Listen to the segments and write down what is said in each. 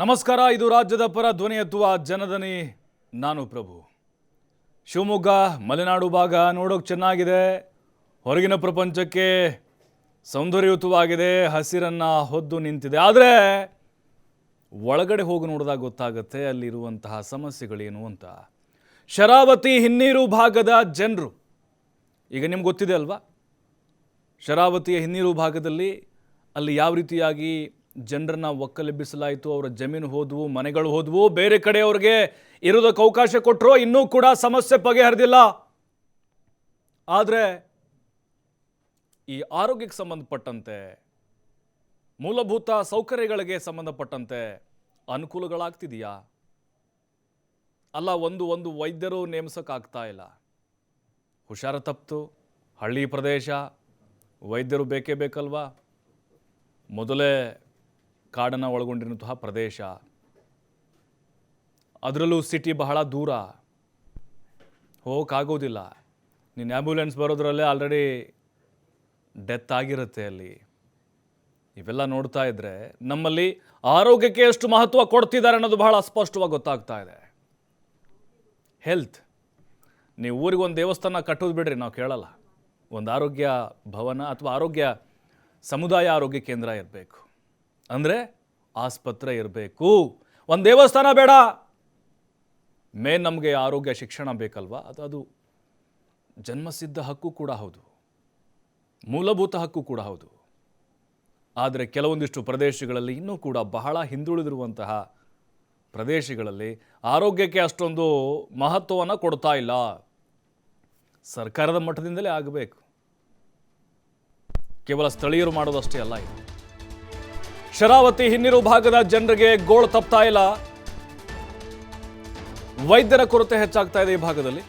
ನಮಸ್ಕಾರ, ಇದು ರಾಜ್ಯದ ಪರ ಧ್ವನಿ ಎತ್ತುವ ಜನದನಿ ನಾನು ಪ್ರಭು. ಶಿವಮೊಗ್ಗ, ಮಲೆನಾಡು ಭಾಗ ನೋಡೋಕೆ ಚೆನ್ನಾಗಿದೆ. ಹೊರಗಿನ ಪ್ರಪಂಚಕ್ಕೆ ಸೌಂದರ್ಯಯುತವಾಗಿದೆ, ಹಸಿರನ್ನು ಹೊದ್ದು ನಿಂತಿದೆ. ಆದರೆ ಒಳಗಡೆ ಹೋಗಿ ನೋಡಿದಾಗ ಗೊತ್ತಾಗುತ್ತೆ, ಅಲ್ಲಿರುವಂತಹ ಸಮಸ್ಯೆಗಳೇನು ಅಂತ. ಶರಾವತಿ ಹಿನ್ನೀರು ಭಾಗದ ಜನರು, ಈಗ ನಿಮ್ಗೆ ಗೊತ್ತಿದೆ ಅಲ್ವಾ? ಶರಾವತಿಯ ಹಿನ್ನೀರು ಭಾಗದಲ್ಲಿ ಅಲ್ಲಿ ಯಾವ ರೀತಿಯಾಗಿ ಜನರನ್ನ ಒಕ್ಕಲೆಬ್ಬಿಸಲಾಯಿತು, ಅವರ ಜಮೀನು ಹೋದವು, ಮನೆಗಳು ಹೋದವು, ಬೇರೆ ಕಡೆ ಅವ್ರಿಗೆ ಇರೋದಕ್ಕೆ ಅವಕಾಶ ಕೊಟ್ಟರು ಇನ್ನೂ ಕೂಡ ಸಮಸ್ಯೆ ಬಗೆಹರಿದಿಲ್ಲ. ಆದರೆ ಈ ಆರೋಗ್ಯಕ್ಕೆ ಸಂಬಂಧಪಟ್ಟಂತೆ, ಮೂಲಭೂತ ಸೌಕರ್ಯಗಳಿಗೆ ಸಂಬಂಧಪಟ್ಟಂತೆ ಅನುಕೂಲಗಳಾಗ್ತಿದೆಯಾ? ಅಲ್ಲ, ಒಂದು ಒಂದು ವೈದ್ಯರು ನೇಮಿಸೋಕ್ಕಾಗ್ತಾ ಇಲ್ಲ. ಹುಷಾರ ತಪ್ಪಿತು ಹಳ್ಳಿ ಪ್ರದೇಶ, ವೈದ್ಯರು ಬೇಕೇ ಬೇಕಲ್ವಾ? ಮೊದಲೇ ಕಾಡನ್ನು ಒಳಗೊಂಡಿರುವಂತಹ ಪ್ರದೇಶ. ಅದರಲ್ಲೂ ಸಿಟಿ ಬಹಳ ದೂರ. ಹೋಗೋಕ್ಕಾಗೋದಿಲ್ಲ ನೀನು ಆ್ಯಂಬುಲೆನ್ಸ್ ಬರೋದ್ರಲ್ಲೇ ಆಲ್ರೆಡಿ ಡೆತ್ ಆಗಿರುತ್ತೆ ಅಲ್ಲಿ. ಇವೆಲ್ಲ ನೋಡ್ತಾ ಇದ್ದರೆ ನಮ್ಮಲ್ಲಿ ಆರೋಗ್ಯಕ್ಕೆ ಎಷ್ಟು ಮಹತ್ವ ಕೊಡ್ತಿದ್ದಾರೆ ಅನ್ನೋದು ಬಹಳ ಸ್ಪಷ್ಟವಾಗಿ ಗೊತ್ತಾಗ್ತಾ ಇದೆ. ಹೆಲ್ತ್ ನೀವು ಊರಿಗೆ ಒಂದು ದೇವಸ್ಥಾನ ಕಟ್ಟೋದು ಬಿಡ್ರಿ, ನಾವು ಕೇಳಲ್ಲ. ಒಂದು ಆರೋಗ್ಯ ಭವನ ಅಥವಾ ಆರೋಗ್ಯ ಸಮುದಾಯ ಆರೋಗ್ಯ ಕೇಂದ್ರ ಇರಬೇಕು. ಅಂದರೆ ಆಸ್ಪತ್ರೆ ಇರಬೇಕು. ಒಂದು ದೇವಸ್ಥಾನ ಬೇಡ. ಮೇನ್ ನಮಗೆ ಆರೋಗ್ಯ, ಶಿಕ್ಷಣ ಬೇಕಲ್ವಾ? ಅದು ಅದು ಜನ್ಮಸಿದ್ಧ ಹಕ್ಕು ಕೂಡ ಹೌದು. ಮೂಲಭೂತ ಹಕ್ಕು ಕೂಡ ಹೌದು. ಆದರೆ ಕೆಲವೊಂದಿಷ್ಟು ಪ್ರದೇಶಗಳಲ್ಲಿ ಇನ್ನೂ ಕೂಡ ಬಹಳ ಹಿಂದುಳಿದಿರುವಂತಹ ಪ್ರದೇಶಗಳಲ್ಲಿ ಆರೋಗ್ಯಕ್ಕೆ ಅಷ್ಟೊಂದು ಮಹತ್ವವನ್ನು ಕೊಡ್ತಾ ಇಲ್ಲ. ಸರ್ಕಾರದ ಮಟ್ಟದಿಂದಲೇ ಆಗಬೇಕು. ಕೇವಲ ಸ್ಥಳೀಯರು ಮಾಡೋದಷ್ಟೇ ಅಲ್ಲ ಇದು. ಶರಾವತಿ ಹಿನ್ನೀರು ಭಾಗದ ಜನರಿಗೆ ಗೋಳು ತಪ್ತಾ ಇಲ್ಲ. ವೈದ್ಯರ ಕೊರತೆ ಹೆಚ್ಚಾಗ್ತಾ ಇದೆ ಈ ಭಾಗದಲ್ಲಿ.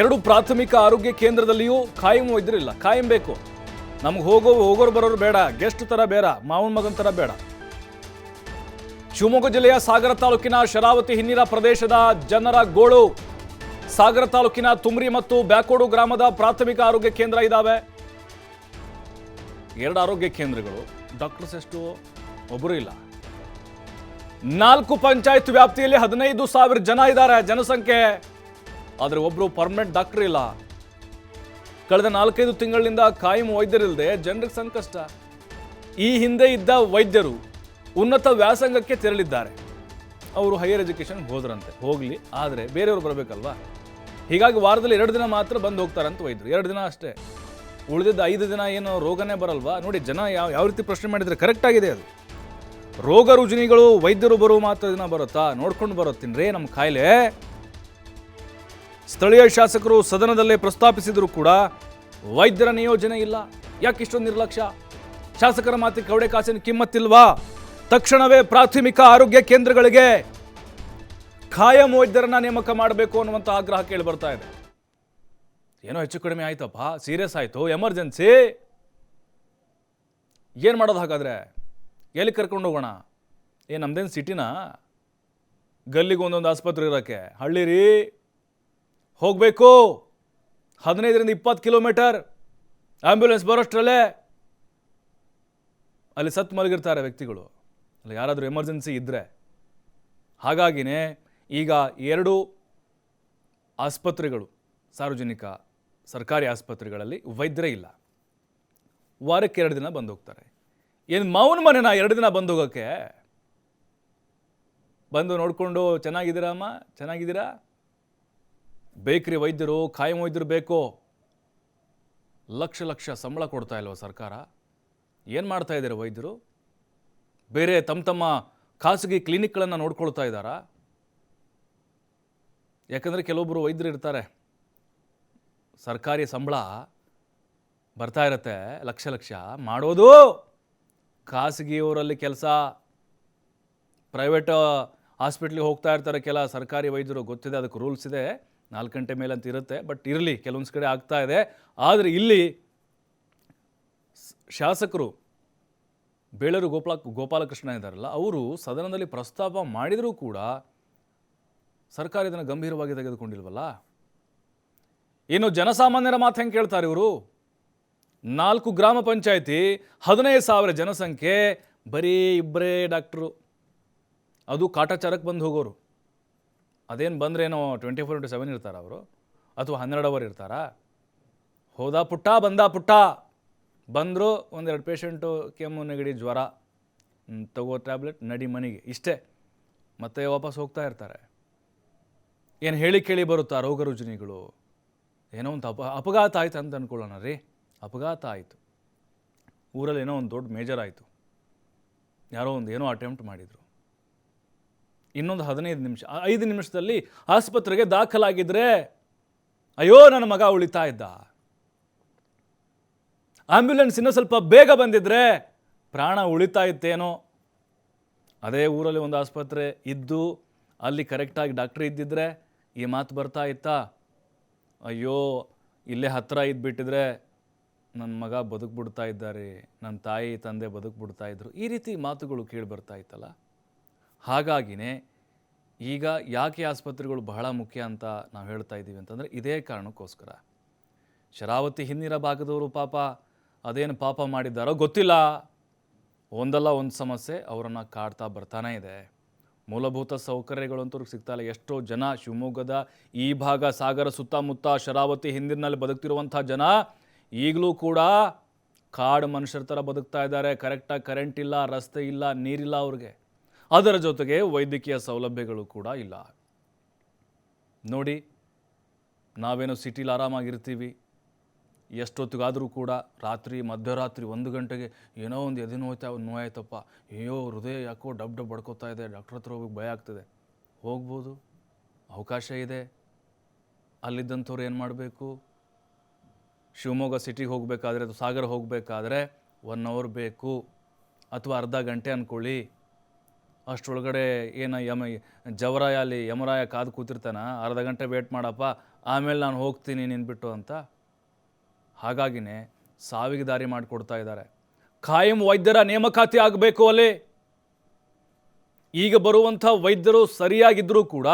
ಎರಡು ಪ್ರಾಥಮಿಕ ಆರೋಗ್ಯ ಕೇಂದ್ರದಲ್ಲಿಯೂ ಕಾಯಂ ವೈದ್ಯರಿಲ್ಲ ಕಾಯಂ ಬೇಕು. ನಮ್ಗೆ ಹೋಗೋ ಹೋಗೋರು ಬರೋರು ಬೇಡ. ಗೆಸ್ಟ್ ಥರ ಬೇಡ. ಮಾವನ ಮಗನ ಥರ ಬೇಡ. ಶಿವಮೊಗ್ಗ ಜಿಲ್ಲೆಯ ಸಾಗರ ತಾಲೂಕಿನ ಶರಾವತಿ ಹಿನ್ನೀರ ಪ್ರದೇಶದ ಜನರ ಗೋಳು. ಸಾಗರ ತಾಲೂಕಿನ ತುಮ್ರಿ ಮತ್ತು ಬ್ಯಾಕೋಡು ಗ್ರಾಮದ ಪ್ರಾಥಮಿಕ ಆರೋಗ್ಯ ಕೇಂದ್ರ ಇದ್ದಾವೆ ಎರಡು ಆರೋಗ್ಯ ಕೇಂದ್ರಗಳು. ಡಾಕ್ಟರ್ಸ್ ಎಷ್ಟು ಒಬ್ಬರು ಇಲ್ಲ. ನಾಲ್ಕು ಪಂಚಾಯತ್ ವ್ಯಾಪ್ತಿಯಲ್ಲಿ ಹದಿನೈದು ಸಾವಿರ ಜನ ಇದ್ದಾರೆ, ಜನಸಂಖ್ಯೆ. ಆದರೆ ಒಬ್ಬರು ಪರ್ಮನೆಂಟ್ ಡಾಕ್ಟರ್ ಇಲ್ಲ. ಕಳೆದ ನಾಲ್ಕೈದು ತಿಂಗಳಿನಿಂದ ಕಾಯಂ ವೈದ್ಯರಿಲ್ಲದೆ ಜನರಿಗೆ ಸಂಕಷ್ಟ. ಈ ಹಿಂದೆ ಇದ್ದ ವೈದ್ಯರು ಉನ್ನತ ವ್ಯಾಸಂಗಕ್ಕೆ ತೆರಳಿದ್ದಾರೆ. ಅವರು ಹೈಯರ್ ಎಜುಕೇಷನ್ ಹೋದ್ರಂತೆ, ಹೋಗಲಿ, ಆದರೆ ಬೇರೆಯವರು ಬರಬೇಕಲ್ವಾ? ಹೀಗಾಗಿ ವಾರದಲ್ಲಿ ಎರಡು ದಿನ ಮಾತ್ರ ಬಂದು ಹೋಗ್ತಾರಂತ ವೈದ್ಯರು. ಎರಡು ದಿನ ಅಷ್ಟೇ. ಉಳಿದಿದ್ದ ಐದು ದಿನ ಏನು ರೋಗನೇ ಬರಲ್ವಾ? ನೋಡಿ, ಜನ ಯಾವ ಯಾವ ರೀತಿ ಪ್ರಶ್ನೆ ಮಾಡಿದರೆ ಕರೆಕ್ಟ್ ಆಗಿದೆ ಅದು. ರೋಗ ರುಜಿನಿಗಳು ವೈದ್ಯರು ಬರುವ ಮಾತ್ರ ದಿನ ಬರುತ್ತಾ? ನೋಡ್ಕೊಂಡು ಬರುತ್ತೀನ್ರಿ ನಮ್ಮ ಕಾಯಿಲೆ. ಸ್ಥಳೀಯ ಶಾಸಕರು ಸದನದಲ್ಲೇ ಪ್ರಸ್ತಾಪಿಸಿದರೂ ಕೂಡ ವೈದ್ಯರ ನಿಯೋಜನೆ ಇಲ್ಲ. ಯಾಕೆ ಇಷ್ಟೊಂದು ನಿರ್ಲಕ್ಷ್ಯ? ಶಾಸಕರ ಮಾತಿಗೆ ಕವಡೆ ಕಾಸಿನ ಕಿಮ್ಮತ್ತಿಲ್ವಾ? ತಕ್ಷಣವೇ ಪ್ರಾಥಮಿಕ ಆರೋಗ್ಯ ಕೇಂದ್ರಗಳಿಗೆ ಖಾಯಂ ವೈದ್ಯರನ್ನ ನೇಮಕ ಮಾಡಬೇಕು ಅನ್ನುವಂಥ ಆಗ್ರಹ ಕೇಳಿ ಬರ್ತಾ ಇದೆ. ಏನೋ ಹೆಚ್ಚು ಕಡಿಮೆ ಆಯ್ತಪ್ಪ ಸೀರಿಯಸ್ ಆಯಿತು ಎಮರ್ಜೆನ್ಸಿ ಏನು ಮಾಡೋದು ಹಾಗಾದರೆ? ಎಲ್ಲಿ ಕರ್ಕೊಂಡು ಹೋಗೋಣ? ಏ, ನಮ್ದೇನು ಸಿಟಿನಾ ಗಲ್ಲಿಗೆ ಒಂದೊಂದು ಆಸ್ಪತ್ರೆ ಇರೋಕ್ಕೆ ಹಳ್ಳಿ ರೀ ಹೋಗಬೇಕು. ಹದಿನೈದರಿಂದ ಇಪ್ಪತ್ತು ಕಿಲೋಮೀಟರ್ ಆ್ಯಂಬ್ಯುಲೆನ್ಸ್ ಬರೋಷ್ಟರಲ್ಲೇ. ಅಲ್ಲಿ ಸತ್ತು ಮಲಗಿರ್ತಾರೆ ವ್ಯಕ್ತಿಗಳು. ಅಲ್ಲಿ ಯಾರಾದರೂ ಎಮರ್ಜೆನ್ಸಿ ಇದ್ದರೆ ಹಾಗಾಗಿನೇ ಈಗ ಎರಡು ಆಸ್ಪತ್ರೆಗಳು ಸಾರ್ವಜನಿಕ ಸರ್ಕಾರಿ ಆಸ್ಪತ್ರೆಗಳಲ್ಲಿ ವೈದ್ಯರೇ ಇಲ್ಲ. ವಾರಕ್ಕೆ ಎರಡು ದಿನ ಬಂದು ಹೋಗ್ತಾರೆ. ಏನು ಮೌನ ಮನೆನಾ ಎರಡು ದಿನ ಬಂದು ಹೋಗೋಕ್ಕೆ ಬಂದು ನೋಡಿಕೊಂಡು, ಚೆನ್ನಾಗಿದ್ದೀರಾ ಅಮ್ಮ? ಚೆನ್ನಾಗಿದ್ದೀರಾ? ಬೇಕ್ರಿ ವೈದ್ಯರು ಖಾಯಂ ವೈದ್ಯರು ಬೇಕೋ? ಲಕ್ಷ ಲಕ್ಷ ಸಂಬಳ ಕೊಡ್ತಾ ಇಲ್ವ ಸರ್ಕಾರ? ಏನು ಮಾಡ್ತಾ ಇದ್ದಾರೆ ವೈದ್ಯರು? ಬೇರೆ ತಮ್ಮ ತಮ್ಮ ಖಾಸಗಿ ಕ್ಲಿನಿಕ್ಗಳನ್ನು ನೋಡ್ಕೊಳ್ತಾ ಇದ್ದಾರಾ? ಯಾಕಂದರೆ ಕೆಲವೊಬ್ಬರು ವೈದ್ಯರು ಇರ್ತಾರೆ. ಸರ್ಕಾರಿ ಸಂಬಳ ಬರ್ತಾ ಇರತ್ತೆ, ಲಕ್ಷ ಲಕ್ಷ. ಮಾಡೋದು ಖಾಸಗಿಯವರಲ್ಲಿ ಕೆಲಸ, ಪ್ರೈವೇಟ್ ಹಾಸ್ಪಿಟ್ಲಿಗೆ ಹೋಗ್ತಾ ಇರ್ತಾರೆ ಕೆಲ ಸರ್ಕಾರಿ ವೈದ್ಯರು, ಗೊತ್ತಿದೆ ಅದಕ್ಕೆ ರೂಲ್ಸ್ ಇದೆ, ನಾಲ್ಕು ಗಂಟೆ ಮೇಲೆ ಅಂತ ಇರುತ್ತೆ, ಬಟ್ ಇರಲಿ, ಕೆಲವೊಂದು ಕಡೆ ಆಗ್ತಾ ಇದೆ. ಆದರೆ ಇಲ್ಲಿ ಶಾಸಕರು, ಬೇಳೂರು ಗೋಪಾಲ, ಗೋಪಾಲಕೃಷ್ಣ ಇದ್ದಾರಲ್ಲ, ಅವರು ಸದನದಲ್ಲಿ ಪ್ರಸ್ತಾಪ ಮಾಡಿದರೂ ಕೂಡ ಸರ್ಕಾರ ಇದನ್ನು ಗಂಭೀರವಾಗಿ ತೆಗೆದುಕೊಂಡಿಲ್ವಲ್ಲ? ಇನ್ನು ಜನಸಾಮಾನ್ಯರ ಮಾತು ಹೆಂಗೆ ಕೇಳ್ತಾರೆ ಇವರು? ನಾಲ್ಕು ಗ್ರಾಮ ಪಂಚಾಯತಿ ಹದಿನೈದು ಸಾವಿರ ಜನಸಂಖ್ಯೆ, ಬರೀ ಇಬ್ಬರೇ ಡಾಕ್ಟ್ರು. ಅದು ಕಾಟಾಚಾರಕ್ಕೆ ಬಂದು ಹೋಗೋರು. ಅದೇನು ಬಂದ್ರೇನೋ ಟ್ವೆಂಟಿ ಫೋರ್ ಇಂಟು ಸೆವೆನ್ ಇರ್ತಾರ ಅವರು? ಅಥವಾ ಹನ್ನೆರಡು ಅವರ್ ಇರ್ತಾರಾ? ಹೋದ ಪುಟ್ಟ, ಬಂದ ಪುಟ್ಟ. ಬಂದರು ಒಂದೆರಡು ಪೇಷಂಟು ಕೆಮ್ಮು, ನೆಗಡಿ, ಜ್ವರ. ತಗೋ ಟ್ಯಾಬ್ಲೆಟ್ ನಡಿ ಮನೆಗೆ. ಇಷ್ಟೇ. ಮತ್ತೆ ವಾಪಸ್ ಹೋಗ್ತಾ ಇರ್ತಾರೆ. ಏನು ಹೇಳಿ ಕೇಳಿ ಬರುತ್ತಾ ರೋಗ ರುಜಿನಿಗಳು? ಏನೋ ಒಂದು ಅಪ, ಅಪಘಾತ ಆಯಿತು ಅಂತ ಅಂದ್ಕೊಳ್ಳೋಣ ರೀ. ಅಪಘಾತ ಆಯಿತು. ಊರಲ್ಲಿ ಏನೋ ಒಂದು ದೊಡ್ಡ ಮೇಜರ್ ಆಯಿತು. ಯಾರೋ ಒಂದು ಏನೋ ಅಟೆಂಪ್ಟ್ ಮಾಡಿದರು. ಇನ್ನೊಂದು ಹದಿನೈದು ನಿಮಿಷ ಐದು ನಿಮಿಷದಲ್ಲಿ ಆಸ್ಪತ್ರೆಗೆ ದಾಖಲಾಗಿದ್ದರೆ ಅಯ್ಯೋ, ನನ್ನ ಮಗ ಉಳಿತಾ ಇದ್ದ. ಆಂಬ್ಯುಲೆನ್ಸ್ ಇನ್ನೂ ಸ್ವಲ್ಪ ಬೇಗ ಬಂದಿದ್ರೆ ಪ್ರಾಣ ಉಳಿತಾ ಇತ್ತೇನೋ. ಅದೇ ಊರಲ್ಲಿ ಒಂದು ಆಸ್ಪತ್ರೆ ಇದ್ದು ಅಲ್ಲಿ ಕರೆಕ್ಟಾಗಿ ಡಾಕ್ಟ್ರ್ ಇದ್ದಿದ್ರೆ ಈ ಮಾತು ಬರ್ತಾ ಇತ್ತಾ? ಅಯ್ಯೋ, ಇಲ್ಲೇ ಹತ್ತಿರ ಇದ್ಬಿಟ್ಟಿದ್ರೆ ನನ್ನ ಮಗ ಬದುಕ್ಬಿಡ್ತಾ ಇದ್ದಾರೆ ನನ್ನ ತಾಯಿ, ತಂದೆ ಬದುಕ್ಬಿಡ್ತಾ ಇದ್ದರು ಈ ರೀತಿ ಮಾತುಗಳು ಕೇಳಿ ಬರ್ತಾ ಇತ್ತಲ್ಲ? ಹಾಗಾಗಿನೇ ಈಗ ಯಾಕೆ ಆಸ್ಪತ್ರೆಗಳು ಬಹಳ ಮುಖ್ಯ ಅಂತ ನಾವು ಹೇಳ್ತಾ ಇದ್ದೀವಿ ಅಂತಂದರೆ ಇದೇ ಕಾರಣಕ್ಕೋಸ್ಕರ. ಶರಾವತಿ ಹಿನ್ನಿರ ಭಾಗದವರು ಪಾಪ ಅದೇನು ಪಾಪ ಮಾಡಿದ್ದಾರೋ ಗೊತ್ತಿಲ್ಲ. ಒಂದಲ್ಲ ಒಂದು ಸಮಸ್ಯೆ ಅವರನ್ನು ಕಾಡ್ತಾ ಬರ್ತಾನೇ ಇದೆ. ಮೂಲಭೂತ ಸೌಕರ್ಯಗಳಂತೂ ಸಿಗ್ತಾ ಇಲ್ಲ. ಎಷ್ಟೋ ಜನ ಶಿವಮೊಗ್ಗದ ಈ ಭಾಗ ಸಾಗರ ಸುತ್ತಮುತ್ತ ಶರಾವತಿ ಹಿಂದಿನಲ್ಲಿ ಬದುಕ್ತಿರುವಂಥ ಜನ ಈಗಲೂ ಕೂಡ ಕಾಡು ಮನುಷ್ಯರ ಥರ ಬದುಕ್ತಾ ಇದ್ದಾರೆ. ಕರೆಕ್ಟಾಗಿ ಕರೆಂಟ್ ಇಲ್ಲ, ರಸ್ತೆ ಇಲ್ಲ, ನೀರಿಲ್ಲ ಅವ್ರಿಗೆ. ಅದರ ಜೊತೆಗೆ ವೈದ್ಯಕೀಯ ಸೌಲಭ್ಯಗಳು ಕೂಡ ಇಲ್ಲ. ನೋಡಿ, ನಾವೇನೋ ಸಿಟಿಲಿ ಆರಾಮಾಗಿರ್ತೀವಿ. ಎಷ್ಟೊತ್ತಿಗಾದರೂ ಕೂಡ ರಾತ್ರಿ, ಮಧ್ಯರಾತ್ರಿ ಒಂದು ಗಂಟೆಗೆ ಏನೋ ಒಂದು ಎದೆ ನೋಯ್ತಾ ನೋವಾಯ್ತಪ್ಪ ಅಯ್ಯೋ, ಹೃದಯ ಯಾಕೋ ಡಬ್ ಡಬ್ ಬಡ್ಕೋತಾ ಇದೆ, ಡಾಕ್ಟ್ರ್ ಹತ್ರ ಹೋಗಿ ಭಯ ಆಗ್ತದೆ. ಹೋಗ್ಬೋದು, ಅವಕಾಶ ಇದೆ. ಅಲ್ಲಿದ್ದಂಥವ್ರು ಏನು ಮಾಡಬೇಕು? ಶಿವಮೊಗ್ಗ ಸಿಟಿಗೆ ಹೋಗಬೇಕಾದ್ರೆ ಅಥವಾ ಸಾಗರ ಹೋಗಬೇಕಾದ್ರೆ ಒನ್ ಅವರ್ ಬೇಕು. ಅಥವಾ ಅರ್ಧ ಗಂಟೆ ಅಂದ್ಕೊಳ್ಳಿ ಅಷ್ಟರೊಳಗಡೆ ಏನು ಯಮ ಜವರಾಯ ಅಲ್ಲಿ ಯಮರಾಯ ಕಾದು ಕೂತಿರ್ತಾನ? ಅರ್ಧ ಗಂಟೆ ವೇಟ್ ಮಾಡಪ್ಪ. ಆಮೇಲೆ ನಾನು ಹೋಗ್ತೀನಿ ನಿನ್ಬಿಟ್ಟು ಅಂತ. ಹಾಗಾಗಿನೇ ಸಾವಿಗೆ ದಾರಿ ಮಾಡಿಕೊಡ್ತಾ ಇದ್ದಾರೆ. ಖಾಯಂ ವೈದ್ಯರ ನೇಮಕಾತಿ ಆಗಬೇಕು ಅಲ್ಲಿ. ಈಗ ಬರುವಂಥ ವೈದ್ಯರು ಸರಿಯಾಗಿದ್ದರೂ ಕೂಡ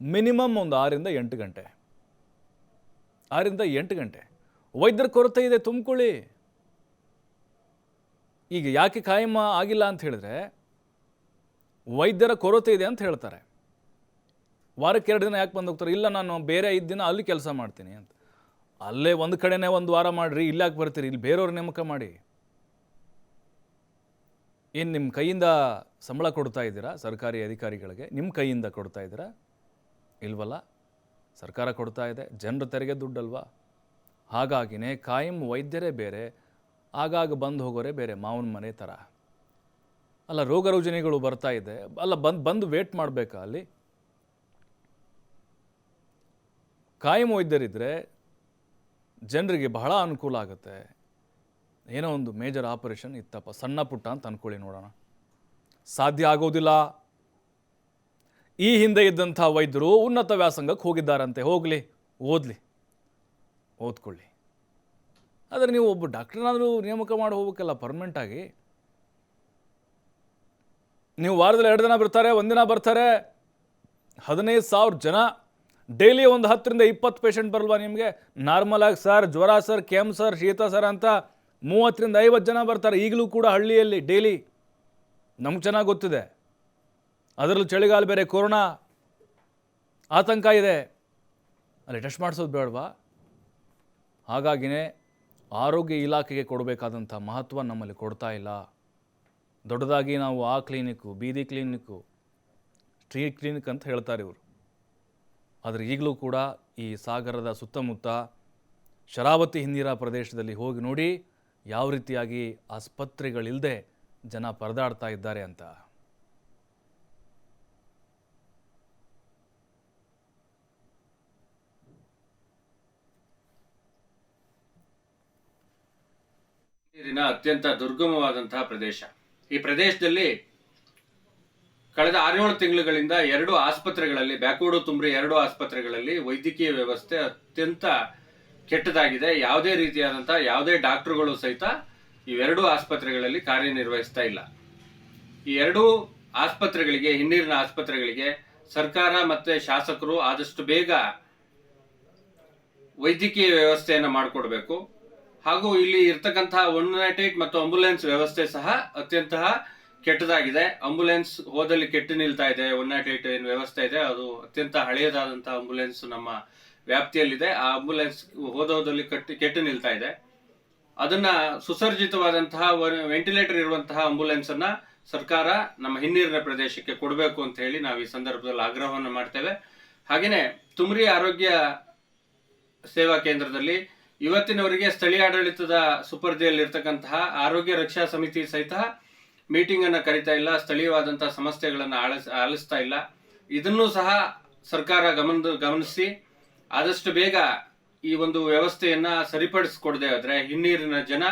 ಮಿನಿಮಮ್ ಒಂದು ಆರಿಂದ ಎಂಟು ಗಂಟೆ. ಆರಿಂದ ಎಂಟು ಗಂಟೆ. ವೈದ್ಯರ ಕೊರತೆ ಇದೆ, ತುಂಬಿಕೊಳ್ಳಿ. ಈಗ ಯಾಕೆ ಖಾಯಂ ಆಗಿಲ್ಲ ಅಂತ ಹೇಳಿದ್ರೆ, ವೈದ್ಯರ ಕೊರತೆ ಇದೆ ಅಂತ ಹೇಳ್ತಾರೆ. ವಾರಕ್ಕೆ ಎರಡು ದಿನ ಯಾಕೆ ಬಂದು ಹೋಗ್ತಾರೆ? ಇಲ್ಲ, ನಾನು ಬೇರೆ ಐದು ದಿನ ಅಲ್ಲಿ ಕೆಲಸ ಮಾಡ್ತೀನಿ ಅಂತ. ಅಲ್ಲೇ ಒಂದು ಕಡೆನೇ ಒಂದು ವಾರ ಮಾಡಿರಿ ಇಲ್ಲಾಕೆ ಬರ್ತೀರಿ, ಇಲ್ಲಿ ಬೇರೆಯವ್ರ ನೇಮಕ ಮಾಡಿ. ಏನು ನಿಮ್ಮ ಕೈಯಿಂದ ಸಂಬಳ ಕೊಡ್ತಾ ಇದ್ದೀರಾ? ಸರ್ಕಾರಿ ಅಧಿಕಾರಿಗಳಿಗೆ ನಿಮ್ಮ ಕೈಯಿಂದ ಕೊಡ್ತಾ ಇದ್ದೀರಾ? ಇಲ್ವಲ್ಲ? ಸರ್ಕಾರ ಕೊಡ್ತಾ ಇದೆ, ಜನರ ತೆರಿಗೆ ದುಡ್ಡಲ್ವಾ? ಹಾಗಾಗಿನೇ ಕಾಯಂ ವೈದ್ಯರೇ ಬೇರೆ, ಆಗಾಗ ಬಂದು ಹೋಗೋರೇ ಬೇರೆ, ಮಾವನ ಮನೆ ಥರ ಅಲ್ಲ, ರೋಗ ರುಜಿನಿಗಳು ಬರ್ತಾ ಇದೆ. ಅಲ್ಲ, ಬಂದು ಬಂದು ವೇಟ್ ಮಾಡಬೇಕಾ ಅಲ್ಲಿ? ಕಾಯಂ ವೈದ್ಯರಿದ್ದರೆ ಜನರಿಗೆ ಬಹಳ ಅನುಕೂಲ ಆಗುತ್ತೆ. ಏನೋ ಒಂದು ಮೇಜರ್ ಆಪರೇಷನ್ ಇತ್ತಪ್ಪ, ಸಣ್ಣ ಪುಟ್ಟ ಅಂತ ಅಂದ್ಕೊಳ್ಳಿ ನೋಡೋಣ. ಸಾಧ್ಯ ಆಗೋದಿಲ್ಲ. ಈ ಹಿಂದೆ ಇದ್ದಂಥ ವೈದ್ಯರು ಉನ್ನತ ವ್ಯಾಸಂಗಕ್ಕೆ ಹೋಗಿದ್ದಾರಂತೆ. ಹೋಗಲಿ, ಓದಲಿ, ಓದ್ಕೊಳ್ಳಿ. ಆದರೆ ನೀವು ಒಬ್ಬ ಡಾಕ್ಟ್ರನಾದರೂ ನೇಮಕ ಮಾಡಿ ಹೋಗ್ಬೇಕಲ್ಲ ಪರ್ಮನೆಂಟಾಗಿ ನೀವು ವಾರದಲ್ಲಿ ಎರಡು ದಿನ ಬರ್ತಾರೆ, ಒಂದಿನ ಬರ್ತಾರೆ, ಹದಿನೈದು ಸಾವಿರ ಜನ ಡೈಲಿ ಒಂದು ಹತ್ತರಿಂದ ಇಪ್ಪತ್ತು ಪೇಷಂಟ್ ಬರಲ್ವಾ ನಿಮಗೆ? ನಾರ್ಮಲ್ ಆಗಿ ಸರ್ ಜ್ವರ ಸರ್ ಕೆಮ್ಮು ಸರ್ ಶೀತ ಸರ್ ಅಂತ ಮೂವತ್ತರಿಂದ ಐವತ್ತು ಜನ ಬರ್ತಾರೆ. ಈಗಲೂ ಕೂಡ ಹಳ್ಳಿಯಲ್ಲಿ ಡೈಲಿ. ನಮ್ಗೆ ಚೆನ್ನಾಗಿ ಗೊತ್ತಿದೆ. ಅದರಲ್ಲೂ ಚಳಿಗಾಲ ಬೇರೆ, ಕೊರೋನಾ ಆತಂಕ ಇದೆ. ಅಲ್ಲಿ ಟೆಸ್ಟ್ ಮಾಡಿಸೋದು ಬೇಡವಾ? ಹಾಗಾಗಿನೇ ಆರೋಗ್ಯ ಇಲಾಖೆಗೆ ಕೊಡಬೇಕಾದಂಥ ಮಹತ್ವ ನಮ್ಮಲ್ಲಿ ಕೊಡ್ತಾ ಇಲ್ಲ. ದೊಡ್ಡದಾಗಿ ನಾವು ಆ ಕ್ಲಿನಿಕ್ಕು ಬೀದಿ ಕ್ಲಿನಿಕ್ಕು ಸ್ಟ್ರೀಟ್ ಕ್ಲಿನಿಕ್ ಅಂತ ಹೇಳ್ತಾರೆ ಇವರು. ಆದರೆ ಈಗಲೂ ಕೂಡ ಈ ಸಾಗರದ ಸುತ್ತಮುತ್ತ ಶರಾವತಿ ಹಿಂದಿರ ಪ್ರದೇಶದಲ್ಲಿ ಹೋಗಿ ನೋಡಿ ಯಾವ ರೀತಿಯಾಗಿ ಆಸ್ಪತ್ರೆಗಳಿಲ್ಲದೆ ಜನ ಪರದಾಡ್ತಾ ಇದ್ದಾರೆ ಅಂತ. ನೀರಿನ ಅತ್ಯಂತ ದುರ್ಗಮವಾದಂತಹ ಪ್ರದೇಶ. ಈ ಪ್ರದೇಶದಲ್ಲಿ ಕಳೆದ ಆರೇಳು ತಿಂಗಳುಗಳಿಂದ ಎರಡು ಆಸ್ಪತ್ರೆಗಳಲ್ಲಿ, ಬ್ಯಾಕೋಡು ತುಂಬ್ರಿ ಎರಡು ಆಸ್ಪತ್ರೆಗಳಲ್ಲಿ ವೈದ್ಯಕೀಯ ವ್ಯವಸ್ಥೆ ಅತ್ಯಂತ ಕೆಟ್ಟದಾಗಿದೆ. ಯಾವುದೇ ರೀತಿಯಾದಂಥ ಯಾವುದೇ ಡಾಕ್ಟರ್ಗಳು ಸಹಿತ ಇವೆರಡೂ ಆಸ್ಪತ್ರೆಗಳಲ್ಲಿ ಕಾರ್ಯನಿರ್ವಹಿಸ್ತಾ ಇಲ್ಲ. ಈ ಎರಡೂ ಆಸ್ಪತ್ರೆಗಳಿಗೆ, ಹಿನ್ನೀರಿನ ಆಸ್ಪತ್ರೆಗಳಿಗೆ ಸರ್ಕಾರ ಮತ್ತು ಶಾಸಕರು ಆದಷ್ಟು ಬೇಗ ವೈದ್ಯಕೀಯ ವ್ಯವಸ್ಥೆಯನ್ನು ಮಾಡಿಕೊಡ್ಬೇಕು. ಹಾಗೂ ಇಲ್ಲಿ ಇರ್ತಕ್ಕಂತಹ ಒನ್ ಮತ್ತು ಆಂಬುಲೆನ್ಸ್ ವ್ಯವಸ್ಥೆ ಸಹ ಅತ್ಯಂತ ಕೆಟ್ಟದಾಗಿದೆ. ಆಂಬುಲೆನ್ಸ್ ಹೋದಲ್ಲಿ ಕೆಟ್ಟು ನಿಲ್ತಾ ಇದೆ. ಒನ್ ನಾಟ್ ಏಟ್ ಏನು ವ್ಯವಸ್ಥೆ ಇದೆ. ಅದು ಅತ್ಯಂತ ಹಳೆಯದಾದಂತಹ ಆಂಬುಲೆನ್ಸ್ ನಮ್ಮ ವ್ಯಾಪ್ತಿಯಲ್ಲಿದೆ. ಆ ಆಂಬುಲೆನ್ಸ್ ಹೋದಲ್ಲಿ ಕಟ್ಟಿ, ಕೆಟ್ಟು ನಿಲ್ತಾ ಇದೆ. ಅದನ್ನ ಸುಸರ್ಜಿತವಾದಂತಹ ವೆಂಟಿಲೇಟರ್ ಇರುವಂತಹ ಆಂಬುಲೆನ್ಸ್ ಅನ್ನ ಸರ್ಕಾರ ನಮ್ಮ ಹಿನ್ನೀರಿನ ಪ್ರದೇಶಕ್ಕೆ ಕೊಡಬೇಕು ಅಂತ ಹೇಳಿ ನಾವು ಈ ಸಂದರ್ಭದಲ್ಲಿ ಆಗ್ರಹವನ್ನು ಮಾಡ್ತೇವೆ. ಹಾಗೆಯೇ ತುಮರಿ ಆರೋಗ್ಯ ಸೇವಾ ಕೇಂದ್ರದಲ್ಲಿ ಇವತ್ತಿನವರೆಗೆ ಸ್ಥಳೀಯ ಆಡಳಿತದ ಸುಪರ್ದಿಯಲ್ಲಿರ್ತಕ್ಕಂತಹ ಆರೋಗ್ಯ ರಕ್ಷಾ ಸಮಿತಿ ಸಹಿತ ಮೀಟಿಂಗ್ ಅನ್ನು ಕರಿತಾ ಇಲ್ಲ ಸ್ಥಳೀಯವಾದಂತಹ ಸಮಸ್ಯೆಗಳನ್ನು ಆಲಿಸ್ ಆಲಿಸ್ತಾ ಇಲ್ಲ. ಇದನ್ನು ಸಹ ಸರ್ಕಾರ ಗಮನ ಗಮನಿಸಿ ಆದಷ್ಟು ಬೇಗ ಈ ಒಂದು ವ್ಯವಸ್ಥೆಯನ್ನ ಸರಿಪಡಿಸಿಕೊಡದೆ ಆದರೆ ಹಿನ್ನೀರಿನ ಜನ,